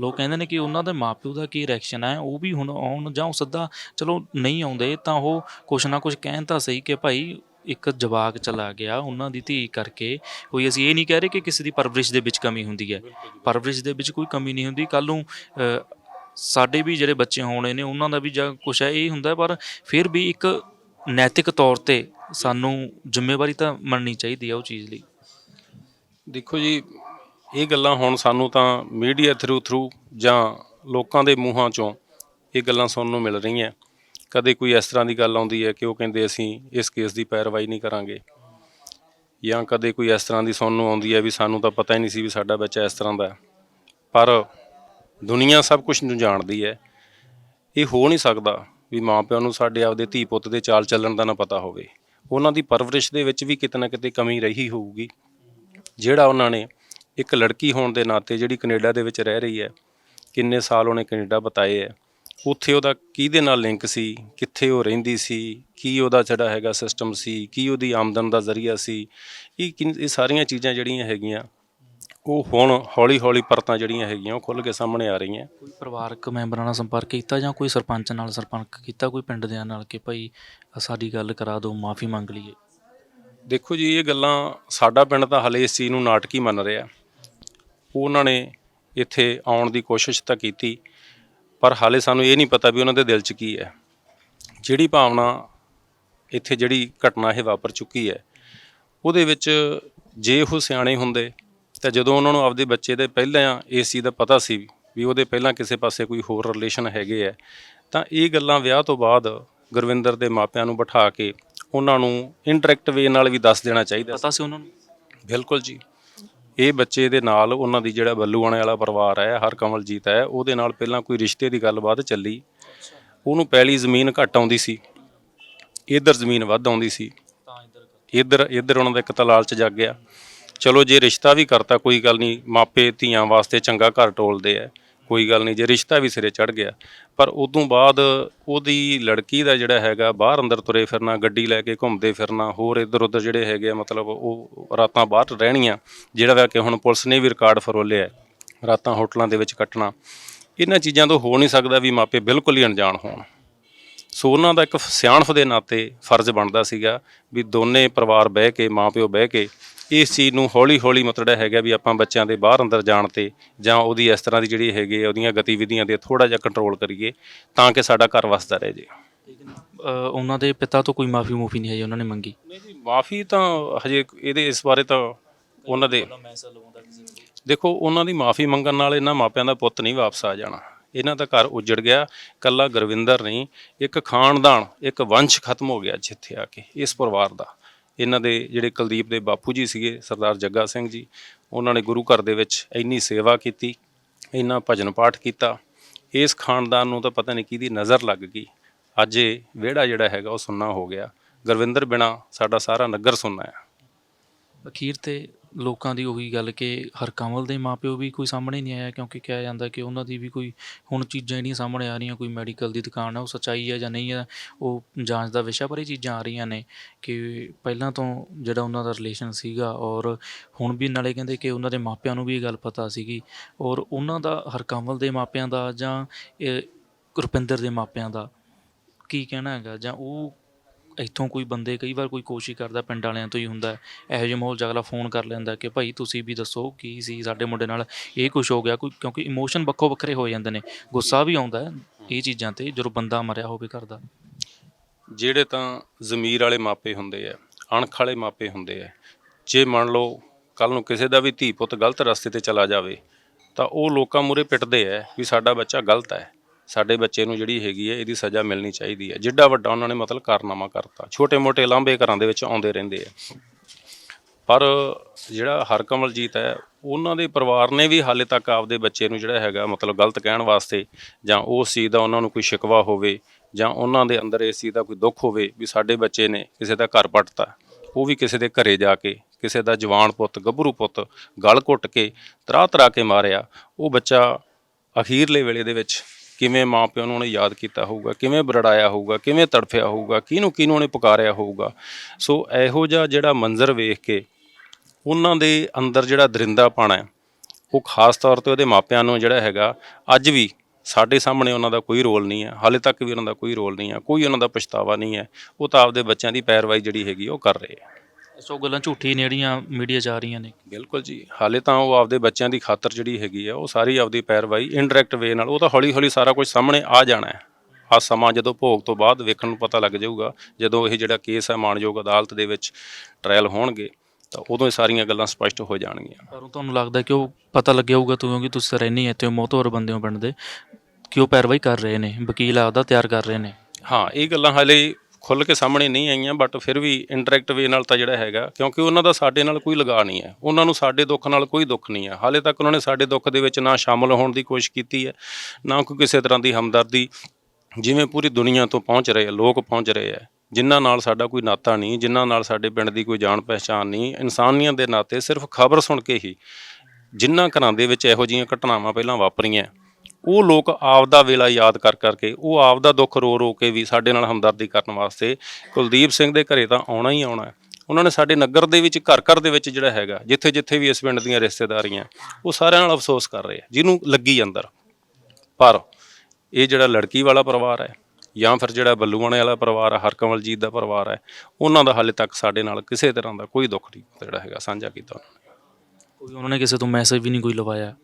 ਲੋਕ ਕਹਿੰਦੇ ਨੇ ਕਿ ਉਹਨਾਂ ਦੇ ਮਾਪਿਓ ਦਾ ਕੀ ਰਿਐਕਸ਼ਨ ਹੈ ਉਹ ਵੀ ਹੁਣ ਆਉਣ ਜਾਂ ਉਹ ਸਿੱਧਾ ਚਲੋ ਨਹੀਂ ਆਉਂਦੇ ਤਾਂ ਉਹ ਕੁਛ ਨਾ ਕੁਛ ਕਹਿਣ ਤਾਂ ਸਹੀ ਕਿ ਭਾਈ ਇੱਕ ਜਵਾਕ ਚਲਾ ਗਿਆ ਉਹਨਾਂ ਦੀ ਧੀ ਕਰਕੇ। ਕੋਈ ਅਸੀਂ ਇਹ ਨਹੀਂ ਕਹਿ ਰਹੇ ਕਿ ਕਿਸੇ ਦੀ ਪਰਵਰਿਸ਼ ਦੇ ਵਿੱਚ ਕਮੀ ਹੁੰਦੀ ਹੈ। ਪਰਵਰਿਸ਼ ਦੇ ਵਿੱਚ ਕੋਈ ਕਮੀ ਨਹੀਂ ਹੁੰਦੀ। ਕੱਲ ਨੂੰ ਅ, ਸਾਡੇ ਵੀ ਜਿਹੜੇ ਬੱਚੇ ਹੋਣੇ ਨੇ, ਉਹਨਾਂ ਦਾ ਵੀ ਜਾਂ ਕੁਛ ਹੈ, ਇਹ ਹੁੰਦਾ ਪਰ ਫਿਰ ਵੀ ਇੱਕ ਨੈਤਿਕ ਤੌਰ ਤੇ ਸਾਨੂੰ ਜ਼ਿੰਮੇਵਾਰੀ ਤਾਂ ਮੰਨਣੀ ਚਾਹੀਦੀ ਹੈ ਉਹ ਚੀਜ਼ ਲਈ। ਦੇਖੋ ਜੀ, ਇਹ ਗੱਲਾਂ ਹੁਣ ਸਾਨੂੰ ਤਾਂ ਮੀਡੀਆ ਥਰੂ ਥਰੂ ਜਾਂ ਲੋਕਾਂ ਦੇ ਮੂੰਹਾਂ ਚੋਂ ਇਹ ਗੱਲਾਂ ਸੁਣਨ ਨੂੰ ਮਿਲ ਰਹੀਆਂ। ਕਦੇ ਕੋਈ ਇਸ ਤਰ੍ਹਾਂ ਦੀ ਗੱਲ ਆਉਂਦੀ ਹੈ ਕਿ ਉਹ ਕਹਿੰਦੇ ਅਸੀਂ ਇਸ ਕੇਸ ਦੀ ਪੈਰਵਾਈ ਨਹੀਂ ਕਰਾਂਗੇ ਜਾਂ ਕਦੇ ਕੋਈ ਇਸ ਤਰ੍ਹਾਂ ਦੀ ਸੁਣਨ ਨੂੰ ਆਉਂਦੀ ਹੈ ਵੀ ਸਾਨੂੰ ਤਾਂ ਪਤਾ ਹੀ ਨਹੀਂ ਸੀ ਵੀ ਸਾਡਾ ਬੱਚਾ ਇਸ ਤਰ੍ਹਾਂ ਦਾ ਪਰ ਦੁਨੀਆ ਸਭ ਕੁਝ ਨੂੰ ਜਾਣਦੀ ਹੈ। ਇਹ ਹੋ ਨਹੀਂ ਸਕਦਾ ਵੀ ਮਾਪਿਆਂ ਨੂੰ ਸਾਡੇ ਆਪਦੇ ਧੀ ਪੁੱਤ ਦੇ ਚਾਲ ਚੱਲਣ ਦਾ ਨਾ ਪਤਾ ਹੋਵੇ। ਉਹਨਾਂ ਦੀ ਪਰਵਰਿਸ਼ ਦੇ ਵਿੱਚ ਵੀ ਕਿਤੇ ਨਾ ਕਿਤੇ ਕਮੀ ਰਹੀ ਹੋਊਗੀ। ਜਿਹੜਾ ਉਹਨਾਂ ਨੇ ਇੱਕ ਲੜਕੀ ਹੋਣ ਦੇ ਨਾਤੇ ਜਿਹੜੀ ਕੈਨੇਡਾ ਦੇ ਵਿੱਚ ਰਹਿ ਰਹੀ ਹੈ, ਕਿੰਨੇ ਸਾਲ ਉਹਨੇ ਕੈਨੇਡਾ ਬਤਾਏ ਹੈ, ਉੱਥੇ ਉਹਦਾ ਕਿਹਦੇ ਨਾਲ ਲਿੰਕ ਸੀ, ਕਿੱਥੇ ਉਹ ਰਹਿੰਦੀ ਸੀ, ਕੀ ਉਹਦਾ ਜਿਹੜਾ ਹੈਗਾ ਸਿਸਟਮ ਸੀ, ਕੀ ਉਹਦੀ ਆਮਦਨ ਦਾ ਜ਼ਰੀਆ ਸੀ, ਇਹ ਕਿੰਨ- ਇਹ ਸਾਰੀਆਂ ਚੀਜ਼ਾਂ ਜਿਹੜੀਆਂ ਹੈਗੀਆਂ ਉਹ ਹੁਣ ਹੌਲੀ ਹੌਲੀ ਪਰਤਾਂ ਜਿਹੜੀਆਂ ਹੈਗੀਆਂ ਉਹ ਖੁੱਲ ਕੇ ਸਾਹਮਣੇ ਆ ਰਹੀਆਂ। ਕੋਈ ਪਰਿਵਾਰਕ ਮੈਂਬਰਾਂ ਨਾਲ ਸੰਪਰਕ ਕੀਤਾ ਜਾਂ ਕੋਈ ਸਰਪੰਚ ਨਾਲ ਸੰਪਰਕ ਕੀਤਾ ਕੋਈ ਪਿੰਡ ਦਿਆਂ ਨਾਲ ਕਿ ਭਾਈ ਸਾਡੀ ਗੱਲ ਕਰਾ ਦਿਓ ਮਾਫੀ ਮੰਗ ਲਈਏ? ਦੇਖੋ ਜੀ ਇਹ ਗੱਲਾਂ ਸਾਡਾ ਪਿੰਡ ਤਾਂ ਹਲੇ ਇਸ ਚੀਜ਼ ਨੂੰ ਨਾਟਕੀ ਮੰਨ ਰਿਹਾ। ਉਹਨਾਂ ਨੇ ਇੱਥੇ ਆਉਣ ਦੀ ਕੋਸ਼ਿਸ਼ ਤਾਂ ਕੀਤੀ ਪਰ ਹਾਲੇ ਸਾਨੂੰ ਇਹ ਨਹੀਂ ਪਤਾ ਵੀ ਉਹਨਾਂ ਦੇ ਦਿਲ 'ਚ ਕੀ ਹੈ। ਜਿਹੜੀ ਭਾਵਨਾ ਇੱਥੇ ਜਿਹੜੀ ਘਟਨਾ ਇਹ ਵਾਪਰ ਚੁੱਕੀ ਹੈ ਉਹਦੇ ਵਿੱਚ ਜੇ ਉਹ ਸਿਆਣੇ ਹੁੰਦੇ ਤਾਂ ਜਦੋਂ ਉਹਨਾਂ ਨੂੰ ਆਪਦੇ ਬੱਚੇ ਦੇ ਪਹਿਲਾਂ ਚੀਜ਼ ਦਾ ਪਤਾ ਸੀ ਵੀ ਉਹਦੇ ਪਹਿਲਾਂ ਕਿਸੇ ਪਾਸੇ ਕੋਈ ਹੋਰ ਰਿਲੇਸ਼ਨ ਹੈਗੇ ਆ ਤਾਂ ਇਹ ਗੱਲਾਂ ਵਿਆਹ ਤੋਂ ਬਾਅਦ ਗੁਰਵਿੰਦਰ ਦੇ ਮਾਪਿਆਂ ਨੂੰ ਬਿਠਾ ਕੇ ਉਹਨਾਂ ਨੂੰ ਇਨਡਾਇਰੈਕਟ ਵੇ ਨਾਲ ਵੀ ਦੱਸ ਦੇਣਾ ਚਾਹੀਦਾ ਪਤਾ ਸੀ ਉਹਨਾਂ ਨੂੰ? ਬਿਲਕੁਲ ਜੀ। ਇਹ ਬੱਚੇ ਦੇ ਨਾਲ ਉਹਨਾਂ ਦੀ ਜਿਹੜਾ ਬੱਲੂਆਣੇ ਵਾਲਾ ਪਰਿਵਾਰ ਹੈ ਹਰਕਮਲਜੀਤ ਹੈ ਉਹਦੇ ਨਾਲ ਪਹਿਲਾਂ ਕੋਈ ਰਿਸ਼ਤੇ ਦੀ ਗੱਲਬਾਤ ਚੱਲੀ। ਉਹਨੂੰ ਪਹਿਲੀ ਜ਼ਮੀਨ ਘੱਟ ਆਉਂਦੀ ਸੀ। ਇਧਰ ਜ਼ਮੀਨ ਵੱਧ ਆਉਂਦੀ ਸੀ। ਤਾਂ ਇੱਧਰ ਇੱਧਰ ਇੱਧਰ ਉਹਨਾਂ ਦਾ ਇੱਕ ਤਾਂ ਲਾਲਚ ਜਾਗ ਗਿਆ। ਚਲੋ ਜੇ ਰਿਸ਼ਤਾ ਵੀ ਕਰਤਾ, ਕੋਈ ਗੱਲ ਨਹੀਂ, ਮਾਪੇ ਧੀਆਂ ਵਾਸਤੇ ਚੰਗਾ ਘਰ ਟੋਲਦੇ ਆ, ਕੋਈ ਗੱਲ ਨਹੀਂ, ਜੇ ਰਿਸ਼ਤਾ ਵੀ ਸਿਰੇ ਚੜ ਗਿਆ। ਪਰ ਉਦੋਂ ਬਾਅਦ ਉਹਦੀ ਲੜਕੀ ਦਾ ਜਿਹੜਾ ਹੈਗਾ, ਬਾਹਰ ਅੰਦਰ ਤੁਰੇ ਫਿਰਨਾ, ਗੱਡੀ ਲੈ ਕੇ ਘੁੰਮਦੇ ਫਿਰਨਾ, ਹੋਰ ਇੱਧਰ ਉੱਧਰ ਜਿਹੜੇ ਹੈਗੇ ਆ, ਮਤਲਬ ਉਹ ਰਾਤਾਂ ਬਾਹਰ ਰਹਿਣੀਆਂ, ਜਿਹੜਾ ਕਿ ਹੁਣ ਪੁਲਿਸ ਨੇ ਵੀ ਰਿਕਾਰਡ ਫਰੋਲਿਆ, ਰਾਤਾਂ ਹੋਟਲਾਂ ਦੇ ਵਿੱਚ ਕੱਟਣਾ, ਇਹਨਾਂ ਚੀਜ਼ਾਂ ਤੋਂ ਹੋ ਨਹੀਂ ਸਕਦਾ ਵੀ ਮਾਪੇ ਬਿਲਕੁਲ ਹੀ ਅਣਜਾਣ ਹੋਣ। ਸੋ ਉਹਨਾਂ ਦਾ ਇੱਕ ਸਿਆਣਫ ਦੇ ਨਾਤੇ ਫਰਜ਼ ਬਣਦਾ ਸੀਗਾ ਵੀ ਦੋਨੇ ਪਰਿਵਾਰ ਬਹਿ ਕੇ, ਮਾਪਿਓ ਬਹਿ ਕੇ ਇਸ ਚੀਜ਼ ਨੂੰ ਹੌਲੀ ਹੌਲੀ ਮਤਲਬ ਜਿਹੜਾ ਹੈਗਾ ਵੀ ਆਪਾਂ ਬੱਚਿਆਂ ਦੇ ਬਾਹਰ ਅੰਦਰ ਜਾਣ ਤੇ ਜਾਂ ਉਹਦੀ ਇਸ ਤਰ੍ਹਾਂ ਦੀ ਜਿਹੜੀ ਹੈਗੀ ਆ, ਉਹਦੀਆਂ ਗਤੀਵਿਧੀਆਂ ਤੇ ਥੋੜਾ ਜਿਹਾ ਕੰਟਰੋਲ ਕਰੀਏ ਤਾਂ ਕਿ ਸਾਡਾ ਘਰ ਵਸਦਾ ਰਹੇ ਜੀ। ਉਹਨਾਂ ਦੇ ਪਿਤਾ ਤੋਂ ਕੋਈ ਮਾਫੀ ਮੂਫੀ ਨਹੀਂ ਹੈ ਉਹਨਾਂ ਨੇ ਮੰਗੀ। ਨਹੀਂ ਜੀ ਮਾਫੀ ਤਾਂ ਹਜੇ ਇਹਦੇ ਇਸ ਬਾਰੇ ਤਾਂ ਉਹਨਾਂ ਦੇ ਦੇਖੋ ਉਹਨਾਂ ਦੀ ਮਾਫੀ ਮੰਗਣ ਨਾਲ ਇਹਨਾਂ ਮਾਪਿਆਂ ਦਾ ਪੁੱਤ ਨਹੀਂ ਵਾਪਸ ਆ ਜਾਣਾ। ਇਹਨਾਂ ਦਾ ਘਰ ਉਜੜ ਗਿਆ ਕੱਲਾ ਗੁਰਵਿੰਦਰ ਨਹੀਂ ਇੱਕ ਖਾਨਦਾਨ ਇੱਕ ਵੰਸ਼ ਖਤਮ ਹੋ ਗਿਆ ਜਿੱਥੇ ਆ ਕੇ ਇਸ ਪਰਿਵਾਰ ਦਾ। ਇਹਨਾਂ ਦੇ ਜਿਹੜੇ ਕੁਲਦੀਪ ਦੇ ਬਾਪੂ ਜੀ ਸੀਗੇ, ਸਰਦਾਰ ਜੱਗਾ ਸਿੰਘ ਜੀ, ਉਹਨਾਂ ਨੇ ਗੁਰੂ ਘਰ ਦੇ ਵਿੱਚ ਇੰਨੀ ਸੇਵਾ ਕੀਤੀ, ਇੰਨਾ ਭਜਨ ਪਾਠ ਕੀਤਾ। ਇਸ ਖਾਨਦਾਨ ਨੂੰ ਤਾਂ ਪਤਾ ਨਹੀਂ ਕਿਹਦੀ ਨਜ਼ਰ ਲੱਗ ਗਈ। ਅੱਜ ਇਹ ਵਿਹੜਾ ਜਿਹੜਾ ਹੈਗਾ, ਉਹ ਸੁੰਨਾ ਹੋ ਗਿਆ। ਗੁਰਵਿੰਦਰ ਬਿਨਾ ਸਾਡਾ ਸਾਰਾ ਨਗਰ ਸੁੰਨਾ ਆ। ਅਖੀਰ ਤੇ ਲੋਕਾਂ ਦੀ ਉਹੀ ਗੱਲ ਕਿ ਹਰਕਮਲ ਦੇ ਮਾਪਿਓ ਵੀ ਕੋਈ ਸਾਹਮਣੇ ਨਹੀਂ ਆਇਆ, ਕਿਉਂਕਿ ਕਿਹਾ ਜਾਂਦਾ ਕਿ ਉਹਨਾਂ ਦੀ ਵੀ ਕੋਈ ਹੁਣ ਚੀਜ਼ਾਂ ਜਿਹੜੀਆਂ ਸਾਹਮਣੇ ਆ ਰਹੀਆਂ, ਕੋਈ ਮੈਡੀਕਲ ਦੀ ਦੁਕਾਨ ਆ, ਉਹ ਸੱਚਾਈ ਹੈ ਜਾਂ ਨਹੀਂ ਹੈ ਉਹ ਜਾਂਚ ਦਾ ਵਿਸ਼ਾ, ਪਰ ਇਹ ਚੀਜ਼ਾਂ ਆ ਰਹੀਆਂ ਨੇ ਕਿ ਪਹਿਲਾਂ ਤੋਂ ਜਿਹੜਾ ਉਹਨਾਂ ਦਾ ਰਿਲੇਸ਼ਨ ਸੀਗਾ ਔਰ ਹੁਣ ਵੀ ਨਾਲੇ ਕਹਿੰਦੇ ਕਿ ਉਹਨਾਂ ਦੇ ਮਾਪਿਆਂ ਨੂੰ ਵੀ ਇਹ ਗੱਲ ਪਤਾ ਸੀਗੀ ਔਰ ਉਹਨਾਂ ਦਾ ਹਰਕਮਲ ਦੇ ਮਾਪਿਆਂ ਦਾ ਜਾਂ ਰੁਪਿੰਦਰ ਦੇ ਮਾਪਿਆਂ ਦਾ ਕੀ ਕਹਿਣਾ ਹੈਗਾ ਜਾਂ ਉਹ ਇੱਥੋਂ ਕੋਈ ਬੰਦੇ ਕਈ ਵਾਰ ਕੋਈ ਕੋਸ਼ਿਸ਼ ਕਰਦਾ, ਪਿੰਡ ਵਾਲਿਆਂ ਤੋਂ ਹੀ ਹੁੰਦਾ ਇਹੋ ਜਿਹੇ ਮਾਹੌਲ 'ਚ ਅਗਲਾ ਫੋਨ ਕਰ ਲੈਂਦਾ ਕਿ ਭਾਈ ਤੁਸੀਂ ਵੀ ਦੱਸੋ ਕੀ ਸੀ ਸਾਡੇ ਮੁੰਡੇ ਨਾਲ, ਇਹ ਕੁਝ ਹੋ ਗਿਆ, ਕੋਈ ਕਿਉਂਕਿ ਇਮੋਸ਼ਨ ਵੱਖੋ ਵੱਖਰੇ ਹੋ ਜਾਂਦੇ ਨੇ। ਗੁੱਸਾ ਵੀ ਆਉਂਦਾ ਹੈ ਇਹ ਚੀਜ਼ਾਂ ਤੇ, ਜਦੋਂ ਬੰਦਾ ਮਰਿਆ ਹੋਵੇ ਘਰ ਦਾ। ਜਿਹੜੇ ਤਾਂ ਜ਼ਮੀਰ ਵਾਲੇ ਮਾਪੇ ਹੁੰਦੇ ਆ, ਅਣਖ ਵਾਲੇ ਮਾਪੇ ਹੁੰਦੇ ਆ, ਜੇ ਮੰਨ ਲਓ ਕੱਲ ਨੂੰ ਕਿਸੇ ਦਾ ਵੀ ਧੀ ਪੁੱਤ ਗਲਤ ਰਸਤੇ ਤੇ ਚਲਾ ਜਾਵੇ, ਤਾਂ ਉਹ ਲੋਕਾਂ ਮੂਰੇ ਪਿੱਟਦੇ ਆ ਵੀ ਸਾਡਾ ਬੱਚਾ ਗਲਤ ਹੈ। ਸਾਡੇ ਬੱਚੇ ਨੂੰ ਜਿਹੜੀ ਹੈਗੀ ਹੈ, ਇਹਦੀ ਸਜ਼ਾ ਮਿਲਣੀ ਚਾਹੀਦੀ ਹੈ। ਜਿੱਡਾ ਵੱਡਾ ਉਹਨਾਂ ਨੇ ਮਤਲਬ ਕਾਰਨਾਮਾ ਕਰਤਾ। ਛੋਟੇ-ਮੋਟੇ ਲਾਂਭੇ ਘਰਾਂ ਦੇ ਵਿੱਚ ਆਉਂਦੇ ਰਹਿੰਦੇ ਆ। ਪਰ ਜਿਹੜਾ ਹਰਕਮਲਜੀਤ ਹੈ, ਉਹਨਾਂ ਦੇ ਪਰਿਵਾਰ ਨੇ ਵੀ ਹਾਲੇ ਤੱਕ ਆਪਦੇ ਬੱਚੇ ਨੂੰ ਜਿਹੜਾ ਹੈਗਾ, ਮਤਲਬ ਗਲਤ ਕਹਿਣ ਵਾਸਤੇ ਜਾਂ ਉਸ ਚੀਜ਼ ਦਾ ਉਹਨਾਂ ਨੂੰ ਕੋਈ ਸ਼ਿਕਵਾ ਹੋਵੇ ਜਾਂ ਉਹਨਾਂ ਦੇ ਅੰਦਰ ਇਸ ਚੀਜ਼ ਦਾ ਕੋਈ ਦੁੱਖ ਹੋਵੇ ਵੀ ਸਾਡੇ ਬੱਚੇ ਨੇ ਕਿਸੇ ਦਾ ਘਰ ਪੱਟਤਾ, ਉਹ ਵੀ ਕਿਸੇ ਦੇ ਘਰੇ ਜਾ ਕੇ, ਕਿਸੇ ਦਾ ਜਵਾਨ ਪੁੱਤ, ਗੱਭਰੂ ਪੁੱਤ ਗਲ ਘੁੱਟ ਕੇ ਤਰਾ ਤਰਾ ਕੇ ਮਾਰਿਆ, ਉਹ ਬੱਚਾ ਅਖੀਰਲੇ ਵੇਲੇ ਦੇ ਵਿੱਚ ਕਿਵੇਂ ਮਾਂ ਪਿਓ ਨੂੰ ਉਹਨੇ ਯਾਦ ਕੀਤਾ ਹੋਊਗਾ, ਕਿਵੇਂ ਬਰੜਾਇਆ ਹੋਊਗਾ, ਕਿਵੇਂ ਤੜਫਿਆ ਹੋਊਗਾ, ਕਿਹਨੂੰ ਕਿਹਨੂੰ ਉਹਨੇ ਪੁਕਾਰਿਆ ਹੋਊਗਾ। ਸੋ ਇਹੋ ਜਿਹਾ ਜਿਹੜਾ ਮੰਜ਼ਰ ਵੇਖ ਕੇ ਉਹਨਾਂ ਦੇ ਅੰਦਰ ਜਿਹੜਾ ਦਰਿੰਦਾ ਪਾਣਾ ਹੈ, ਉਹ ਖਾਸ ਤੌਰ ਤੇ ਉਹਦੇ ਮਾਪਿਆਂ ਨੂੰ ਜਿਹੜਾ ਹੈਗਾ, ਅੱਜ ਵੀ ਸਾਡੇ ਸਾਹਮਣੇ ਉਹਨਾਂ ਦਾ ਕੋਈ ਰੋਲ ਨਹੀਂ ਹੈ, ਹਾਲੇ ਤੱਕ ਵੀ ਉਹਨਾਂ ਦਾ ਕੋਈ ਰੋਲ ਨਹੀਂ ਹੈ, ਕੋਈ ਉਹਨਾਂ ਦਾ ਪਛਤਾਵਾ ਨਹੀਂ ਹੈ। ਉਹ ਤਾਂ ਆਪਦੇ ਬੱਚਿਆਂ ਦੀ ਪੈਰਵਾਈ ਜਿਹੜੀ ਹੈਗੀ ਉਹ ਕਰ ਰਹੇ ਆ ਸੋ ਗੱਲਾਂ ਝੂਠੀ ਨੇ ਜਿਹੜੀਆਂ ਮੀਡੀਆ 'ਚ ਆ ਰਹੀਆਂ ਨੇ। ਬਿਲਕੁਲ ਜੀ। ਹਾਲੇ ਤਾਂ ਉਹ ਆਪਦੇ ਬੱਚਿਆਂ ਦੀ ਖਾਤਰ ਜਿਹੜੀ ਹੈਗੀ ਆ ਉਹ ਸਾਰੀ ਆਪਦੀ ਪੈਰਵਾਈ ਇਨਡਾਇਰੈਕਟ ਵੇ ਨਾਲ ਉਹ ਤਾਂ ਹੌਲੀ ਹੌਲੀ ਸਾਰਾ ਕੁਝ ਸਾਹਮਣੇ ਆ ਜਾਣਾ ਹੈ। ਆ ਸਮਾਂ ਜਦੋਂ ਭੋਗ ਤੋਂ ਬਾਅਦ ਵੇਖਣ ਨੂੰ ਪਤਾ ਲੱਗ ਜਾਊਗਾ ਜਦੋਂ ਇਹ ਜਿਹੜਾ ਕੇਸ ਹੈ ਮਾਣਯੋਗ ਅਦਾਲਤ ਦੇ ਵਿੱਚ ਟ੍ਰਾਇਲ ਹੋਣਗੇ ਤਾਂ ਉਦੋਂ ਇਹ ਸਾਰੀਆਂ ਗੱਲਾਂ ਸਪਸ਼ਟ ਹੋ ਜਾਣਗੀਆਂ। ਪਰ ਤੁਹਾਨੂੰ ਲੱਗਦਾ ਕਿ ਉਹ ਪਤਾ ਲੱਗਿਆ ਹੋਊਗਾ ਕਿਉਂਕਿ ਤੁਸੀਂ ਰਹਿੰਦੇ ਇੱਥੇ ਮੋਹਤਵਰ ਬੰਦੇ ਹੋ ਪਿੰਡ ਦੇ ਕਿ ਉਹ ਪੈਰਵਾਈ ਕਰ ਰਹੇ ਨੇ ਵਕੀਲ ਆਪਦਾ ਤਿਆਰ ਕਰ ਰਹੇ ਨੇ। ਹਾਂ ਇਹ ਗੱਲਾਂ ਹਾਲੇ ਖੁੱਲ ਕੇ ਸਾਹਮਣੇ ਨਹੀਂ ਆਈਆਂ ਬਟ ਫਿਰ ਵੀ ਇਨਡਾਇਰੈਕਟ ਵੇ ਨਾਲ ਤਾਂ ਜਿਹੜਾ ਹੈਗਾ, ਕਿਉਂਕਿ ਉਹਨਾਂ ਦਾ ਸਾਡੇ ਨਾਲ ਕੋਈ ਲਗਾਅ ਨਹੀਂ ਹੈ। ਉਹਨਾਂ ਨੂੰ ਸਾਡੇ ਦੁੱਖ ਨਾਲ ਕੋਈ ਦੁੱਖ ਨਹੀਂ ਹੈ। ਹਾਲੇ ਤੱਕ ਉਹਨਾਂ ਨੇ ਸਾਡੇ ਦੁੱਖ ਦੇ ਵਿੱਚ ਨਾ ਸ਼ਾਮਲ ਹੋਣ ਦੀ ਕੋਸ਼ਿਸ਼ ਕੀਤੀ ਹੈ, ਨਾ ਕੋਈ ਕਿਸੇ ਤਰ੍ਹਾਂ ਦੀ ਹਮਦਰਦੀ, ਜਿਵੇਂ ਪੂਰੀ ਦੁਨੀਆ ਤੋਂ ਪਹੁੰਚ ਰਹੇ ਆ ਲੋਕ ਪਹੁੰਚ ਰਹੇ ਆ ਜਿਨ੍ਹਾਂ ਨਾਲ ਸਾਡਾ ਕੋਈ ਨਾਤਾ ਨਹੀਂ, ਜਿਨ੍ਹਾਂ ਨਾਲ ਸਾਡੇ ਪਿੰਡ ਦੀ ਕੋਈ ਜਾਣ ਪਹਿਚਾਣ ਨਹੀਂ, ਇਨਸਾਨੀਅਤ ਦੇ ਨਾਤੇ ਸਿਰਫ ਖਬਰ ਸੁਣ ਕੇ ਹੀ ਜਿਨ੍ਹਾਂ ਘਰਾਂ ਦੇ ਵਿੱਚ ਇਹੋ ਜਿਹੀਆਂ ਘਟਨਾਵਾਂ ਪਹਿਲਾਂ ਵਾਪਰੀਆਂ ਉਹ ਲੋਕ ਆਪਦਾ ਵੇਲਾ ਯਾਦ ਕਰ ਕਰਕੇ ਉਹ ਆਪਦਾ ਦੁੱਖ ਰੋ ਰੋ ਕੇ ਵੀ ਸਾਡੇ ਨਾਲ ਹਮਦਰਦੀ ਕਰਨ ਵਾਸਤੇ ਕੁਲਦੀਪ ਸਿੰਘ ਦੇ ਘਰੇ ਤਾਂ ਆਉਣਾ ਹੀ ਆਉਣਾ ਹੈ। ਉਹਨਾਂ ਨੇ ਸਾਡੇ ਨਗਰ ਦੇ ਵਿੱਚ ਘਰ ਘਰ ਦੇ ਵਿੱਚ ਜਿਹੜਾ ਹੈਗਾ ਜਿੱਥੇ ਜਿੱਥੇ ਵੀ ਇਸ ਪਿੰਡ ਦੀਆਂ ਰਿਸ਼ਤੇਦਾਰੀਆਂ ਉਹ ਸਾਰਿਆਂ ਨਾਲ ਅਫਸੋਸ ਕਰ ਰਹੇ ਆ ਜਿਹਨੂੰ ਲੱਗੀ ਅੰਦਰ। ਪਰ ਇਹ ਜਿਹੜਾ ਲੜਕੀ ਵਾਲਾ ਪਰਿਵਾਰ ਹੈ ਜਾਂ ਫਿਰ ਜਿਹੜਾ ਬੱਲੂਆਣੇ ਵਾਲਾ ਪਰਿਵਾਰ ਹੈ ਹਰਕਮਲਜੀਤ ਦਾ ਪਰਿਵਾਰ ਹੈ ਉਹਨਾਂ ਦਾ ਹਾਲੇ ਤੱਕ ਸਾਡੇ ਨਾਲ ਕਿਸੇ ਤਰ੍ਹਾਂ ਦਾ ਕੋਈ ਦੁੱਖ ਨਹੀਂ ਜਿਹੜਾ ਹੈਗਾ ਸਾਂਝਾ ਕੀਤਾ ਉਹਨਾਂ ਨੇ। ਕੋਈ ਉਹਨਾਂ ਨੇ ਕਿਸੇ ਤੋਂ ਮੈਸੇਜ ਵੀ ਨਹੀਂ ਕੋਈ ਲਵਾਇਆ?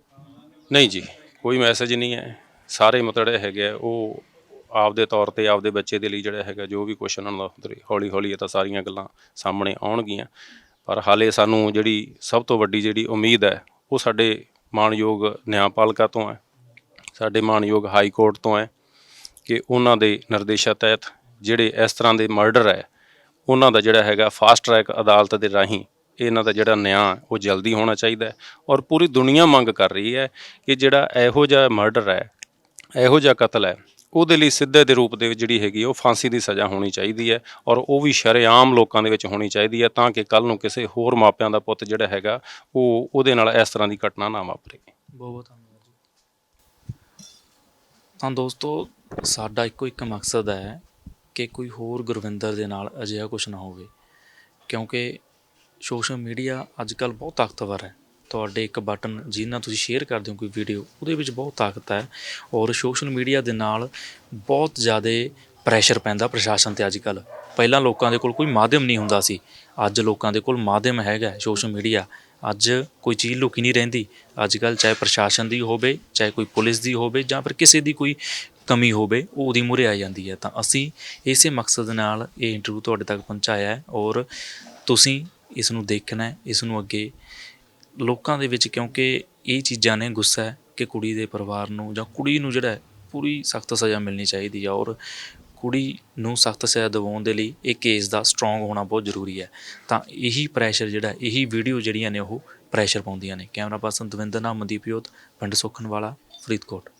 ਨਹੀਂ ਜੀ। ਕੋਈ ਮੈਸੇਜ ਨਹੀਂ ਹੈ। ਸਾਰੇ ਮਤਲਬ ਜਿਹੜੇ ਹੈਗੇ ਆ, ਉਹ ਆਪਦੇ ਤੌਰ ਤੇ ਆਪਦੇ ਬੱਚੇ ਦੇ ਲਈ ਜਿਹੜਾ ਹੈਗਾ, ਜੋ ਵੀ ਕੁਛ ਉਹਨਾਂ ਦਾ ਹੌਲੀ ਹੌਲੀ ਇਹ ਤਾਂ ਸਾਰੀਆਂ ਗੱਲਾਂ ਸਾਹਮਣੇ ਆਉਣਗੀਆਂ। ਪਰ ਹਾਲੇ ਸਾਨੂੰ ਜਿਹੜੀ ਸਭ ਤੋਂ ਵੱਡੀ ਜਿਹੜੀ ਉਮੀਦ ਹੈ, ਉਹ ਸਾਡੇ ਮਾਣਯੋਗ ਨਿਆਂਪਾਲਕਾ ਤੋਂ ਹੈ, ਸਾਡੇ ਮਾਣਯੋਗ ਹਾਈ ਕੋਰਟ ਤੋਂ ਹੈ ਕਿ ਉਹਨਾਂ ਦੇ ਨਿਰਦੇਸ਼ਾਂ ਤਹਿਤ ਜਿਹੜੇ ਇਸ ਤਰ੍ਹਾਂ ਦੇ ਮਰਡਰ ਹੈ, ਉਹਨਾਂ ਦਾ ਜਿਹੜਾ ਹੈਗਾ ਫਾਸਟ ਟਰੈਕ ਅਦਾਲਤ ਦੇ ਰਾਹੀਂ ਇਹਨਾਂ ਦਾ ਜਿਹੜਾ ਨਿਆਂ, ਉਹ ਜਲਦੀ ਹੋਣਾ ਚਾਹੀਦਾ ਹੈ ਔਰ ਪੂਰੀ ਦੁਨੀਆ ਮੰਗ ਕਰ ਰਹੀ ਹੈ ਕਿ ਜਿਹੜਾ ਇਹੋ ਜਿਹਾ ਮਰਡਰ ਹੈ, ਇਹੋ ਜਿਹਾ ਕਤਲ ਹੈ, ਉਹਦੇ ਲਈ ਸਿੱਧੇ ਦੇ ਰੂਪ ਦੇ ਵਿੱਚ ਜਿਹੜੀ ਹੈਗੀ ਉਹ ਫਾਂਸੀ ਦੀ ਸਜ਼ਾ ਹੋਣੀ ਚਾਹੀਦੀ ਹੈ ਔਰ ਉਹ ਵੀ ਸ਼ਰੇਆਮ ਲੋਕਾਂ ਦੇ ਵਿੱਚ ਹੋਣੀ ਚਾਹੀਦੀ ਹੈ ਤਾਂ ਕਿ ਕੱਲ ਨੂੰ ਕਿਸੇ ਹੋਰ ਮਾਪਿਆਂ ਦਾ ਪੁੱਤ ਜਿਹੜਾ ਹੈਗਾ, ਉਹ ਉਹਦੇ ਨਾਲ ਇਸ ਤਰ੍ਹਾਂ ਦੀ ਘਟਨਾ ਨਾ ਵਾਪਰੇ। ਬਹੁਤ ਬਹੁਤ ਧੰਨਵਾਦ ਜੀ। ਤਾਂ ਦੋਸਤੋ, ਸਾਡਾ ਇੱਕੋ ਇੱਕ ਮਕਸਦ ਹੈ ਕਿ ਕੋਈ ਹੋਰ ਗੁਰਵਿੰਦਰ ਦੇ ਨਾਲ ਅਜਿਹਾ ਕੁਝ ਨਾ ਹੋਵੇ, ਕਿਉਂਕਿ ਸੋਸ਼ਲ ਮੀਡੀਆ ਅੱਜ ਕੱਲ ਬਹੁਤ ਤਾਕਤਵਰ ਹੈ। ਤੁਹਾਡੇ ਇੱਕ ਬਟਨ ਜਿਹਦੇ ਨਾਲ ਤੁਸੀਂ ਸ਼ੇਅਰ ਕਰਦੇ ਹੋ ਕੋਈ ਵੀਡੀਓ, ਉਹਦੇ ਵਿੱਚ ਬਹੁਤ ਤਾਕਤ ਹੈ ਔਰ ਸੋਸ਼ਲ ਮੀਡੀਆ ਦੇ ਨਾਲ ਬਹੁਤ ਜ਼ਿਆਦਾ ਪ੍ਰੈਸ਼ਰ ਪੈਂਦਾ ਪ੍ਰਸ਼ਾਸਨ ਤੇ ਅੱਜ ਕੱਲ ਪਹਿਲਾਂ ਲੋਕਾਂ ਦੇ ਕੋਲ ਕੋਈ ਮਾਧਿਅਮ ਨਹੀਂ ਹੁੰਦਾ ਸੀ। ਅੱਜ ਲੋਕਾਂ ਦੇ ਕੋਲ ਮਾਧਿਅਮ ਹੈਗਾ ਸੋਸ਼ਲ ਮੀਡੀਆ। ਅੱਜ ਕੋਈ ਚੀਜ਼ ਲੁਕੀ ਨਹੀਂ ਰਹਿੰਦੀ। ਅੱਜ ਕੱਲ ਚਾਹੇ ਪ੍ਰਸ਼ਾਸਨ ਦੀ ਹੋਵੇ, ਚਾਹੇ ਕੋਈ ਪੁਲਿਸ ਦੀ ਹੋਵੇ ਜਾਂ ਫਿਰ ਕਿਸੇ ਦੀ ਕੋਈ ਕਮੀ ਹੋਵੇ, ਉਹ ਉਹਦੀ ਮੂਹਰੇ ਆ ਜਾਂਦੀ ਹੈ। ਤਾਂ ਅਸੀਂ ਇਸੇ ਮਕਸਦ ਨਾਲ ਇਹ ਇੰਟਰਵਿਊ ਤੁਹਾਡੇ ਤੱਕ ਪਹੁੰਚਾਇਆ ਹੈ ਔਰ ਤੁਸੀਂ ਇਸ ਨੂੰ ਦੇਖਣਾ ਇਸ ਨੂੰ ਅੱਗੇ ਲੋਕਾਂ ਦੇ ਵਿੱਚ ਕਿਉਂਕਿ ਇਹ ਚੀਜ਼ਾਂ ਨੇ ਗੁੱਸਾ ਹੈ ਕਿ ਕੁੜੀ ਦੇ ਪਰਿਵਾਰ ਨੂੰ ਜਾਂ ਕੁੜੀ ਨੂੰ ਜਿਹੜਾ ਪੂਰੀ ਸਖਤ ਸਜ਼ਾ ਮਿਲਣੀ ਚਾਹੀਦੀ ਹੈ ਔਰ ਕੁੜੀ ਨੂੰ ਸਖਤ ਸਜ਼ਾ ਦਿਵਾਉਣ ਦੇ ਲਈ ਇਹ ਕੇਸ ਦਾ ਸਟਰੋਂਗ ਹੋਣਾ ਬਹੁਤ ਜ਼ਰੂਰੀ ਹੈ। ਤਾਂ ਇਹੀ ਪ੍ਰੈਸ਼ਰ ਜਿਹੜਾ, ਇਹੀ ਵੀਡੀਓ ਜਿਹੜੀਆਂ ਨੇ ਉਹ ਪ੍ਰੈਸ਼ਰ ਪਾਉਂਦੀਆਂ ਨੇ। ਕੈਮਰਾ ਪਰਸਨ ਦਵਿੰਦਰ ਨਾਮ, ਮਨਦੀਪ ਯੋਤ ਪਿੰਡ ਸੁਖਨਵਾਲਾ, ਫਰੀਦਕੋਟ।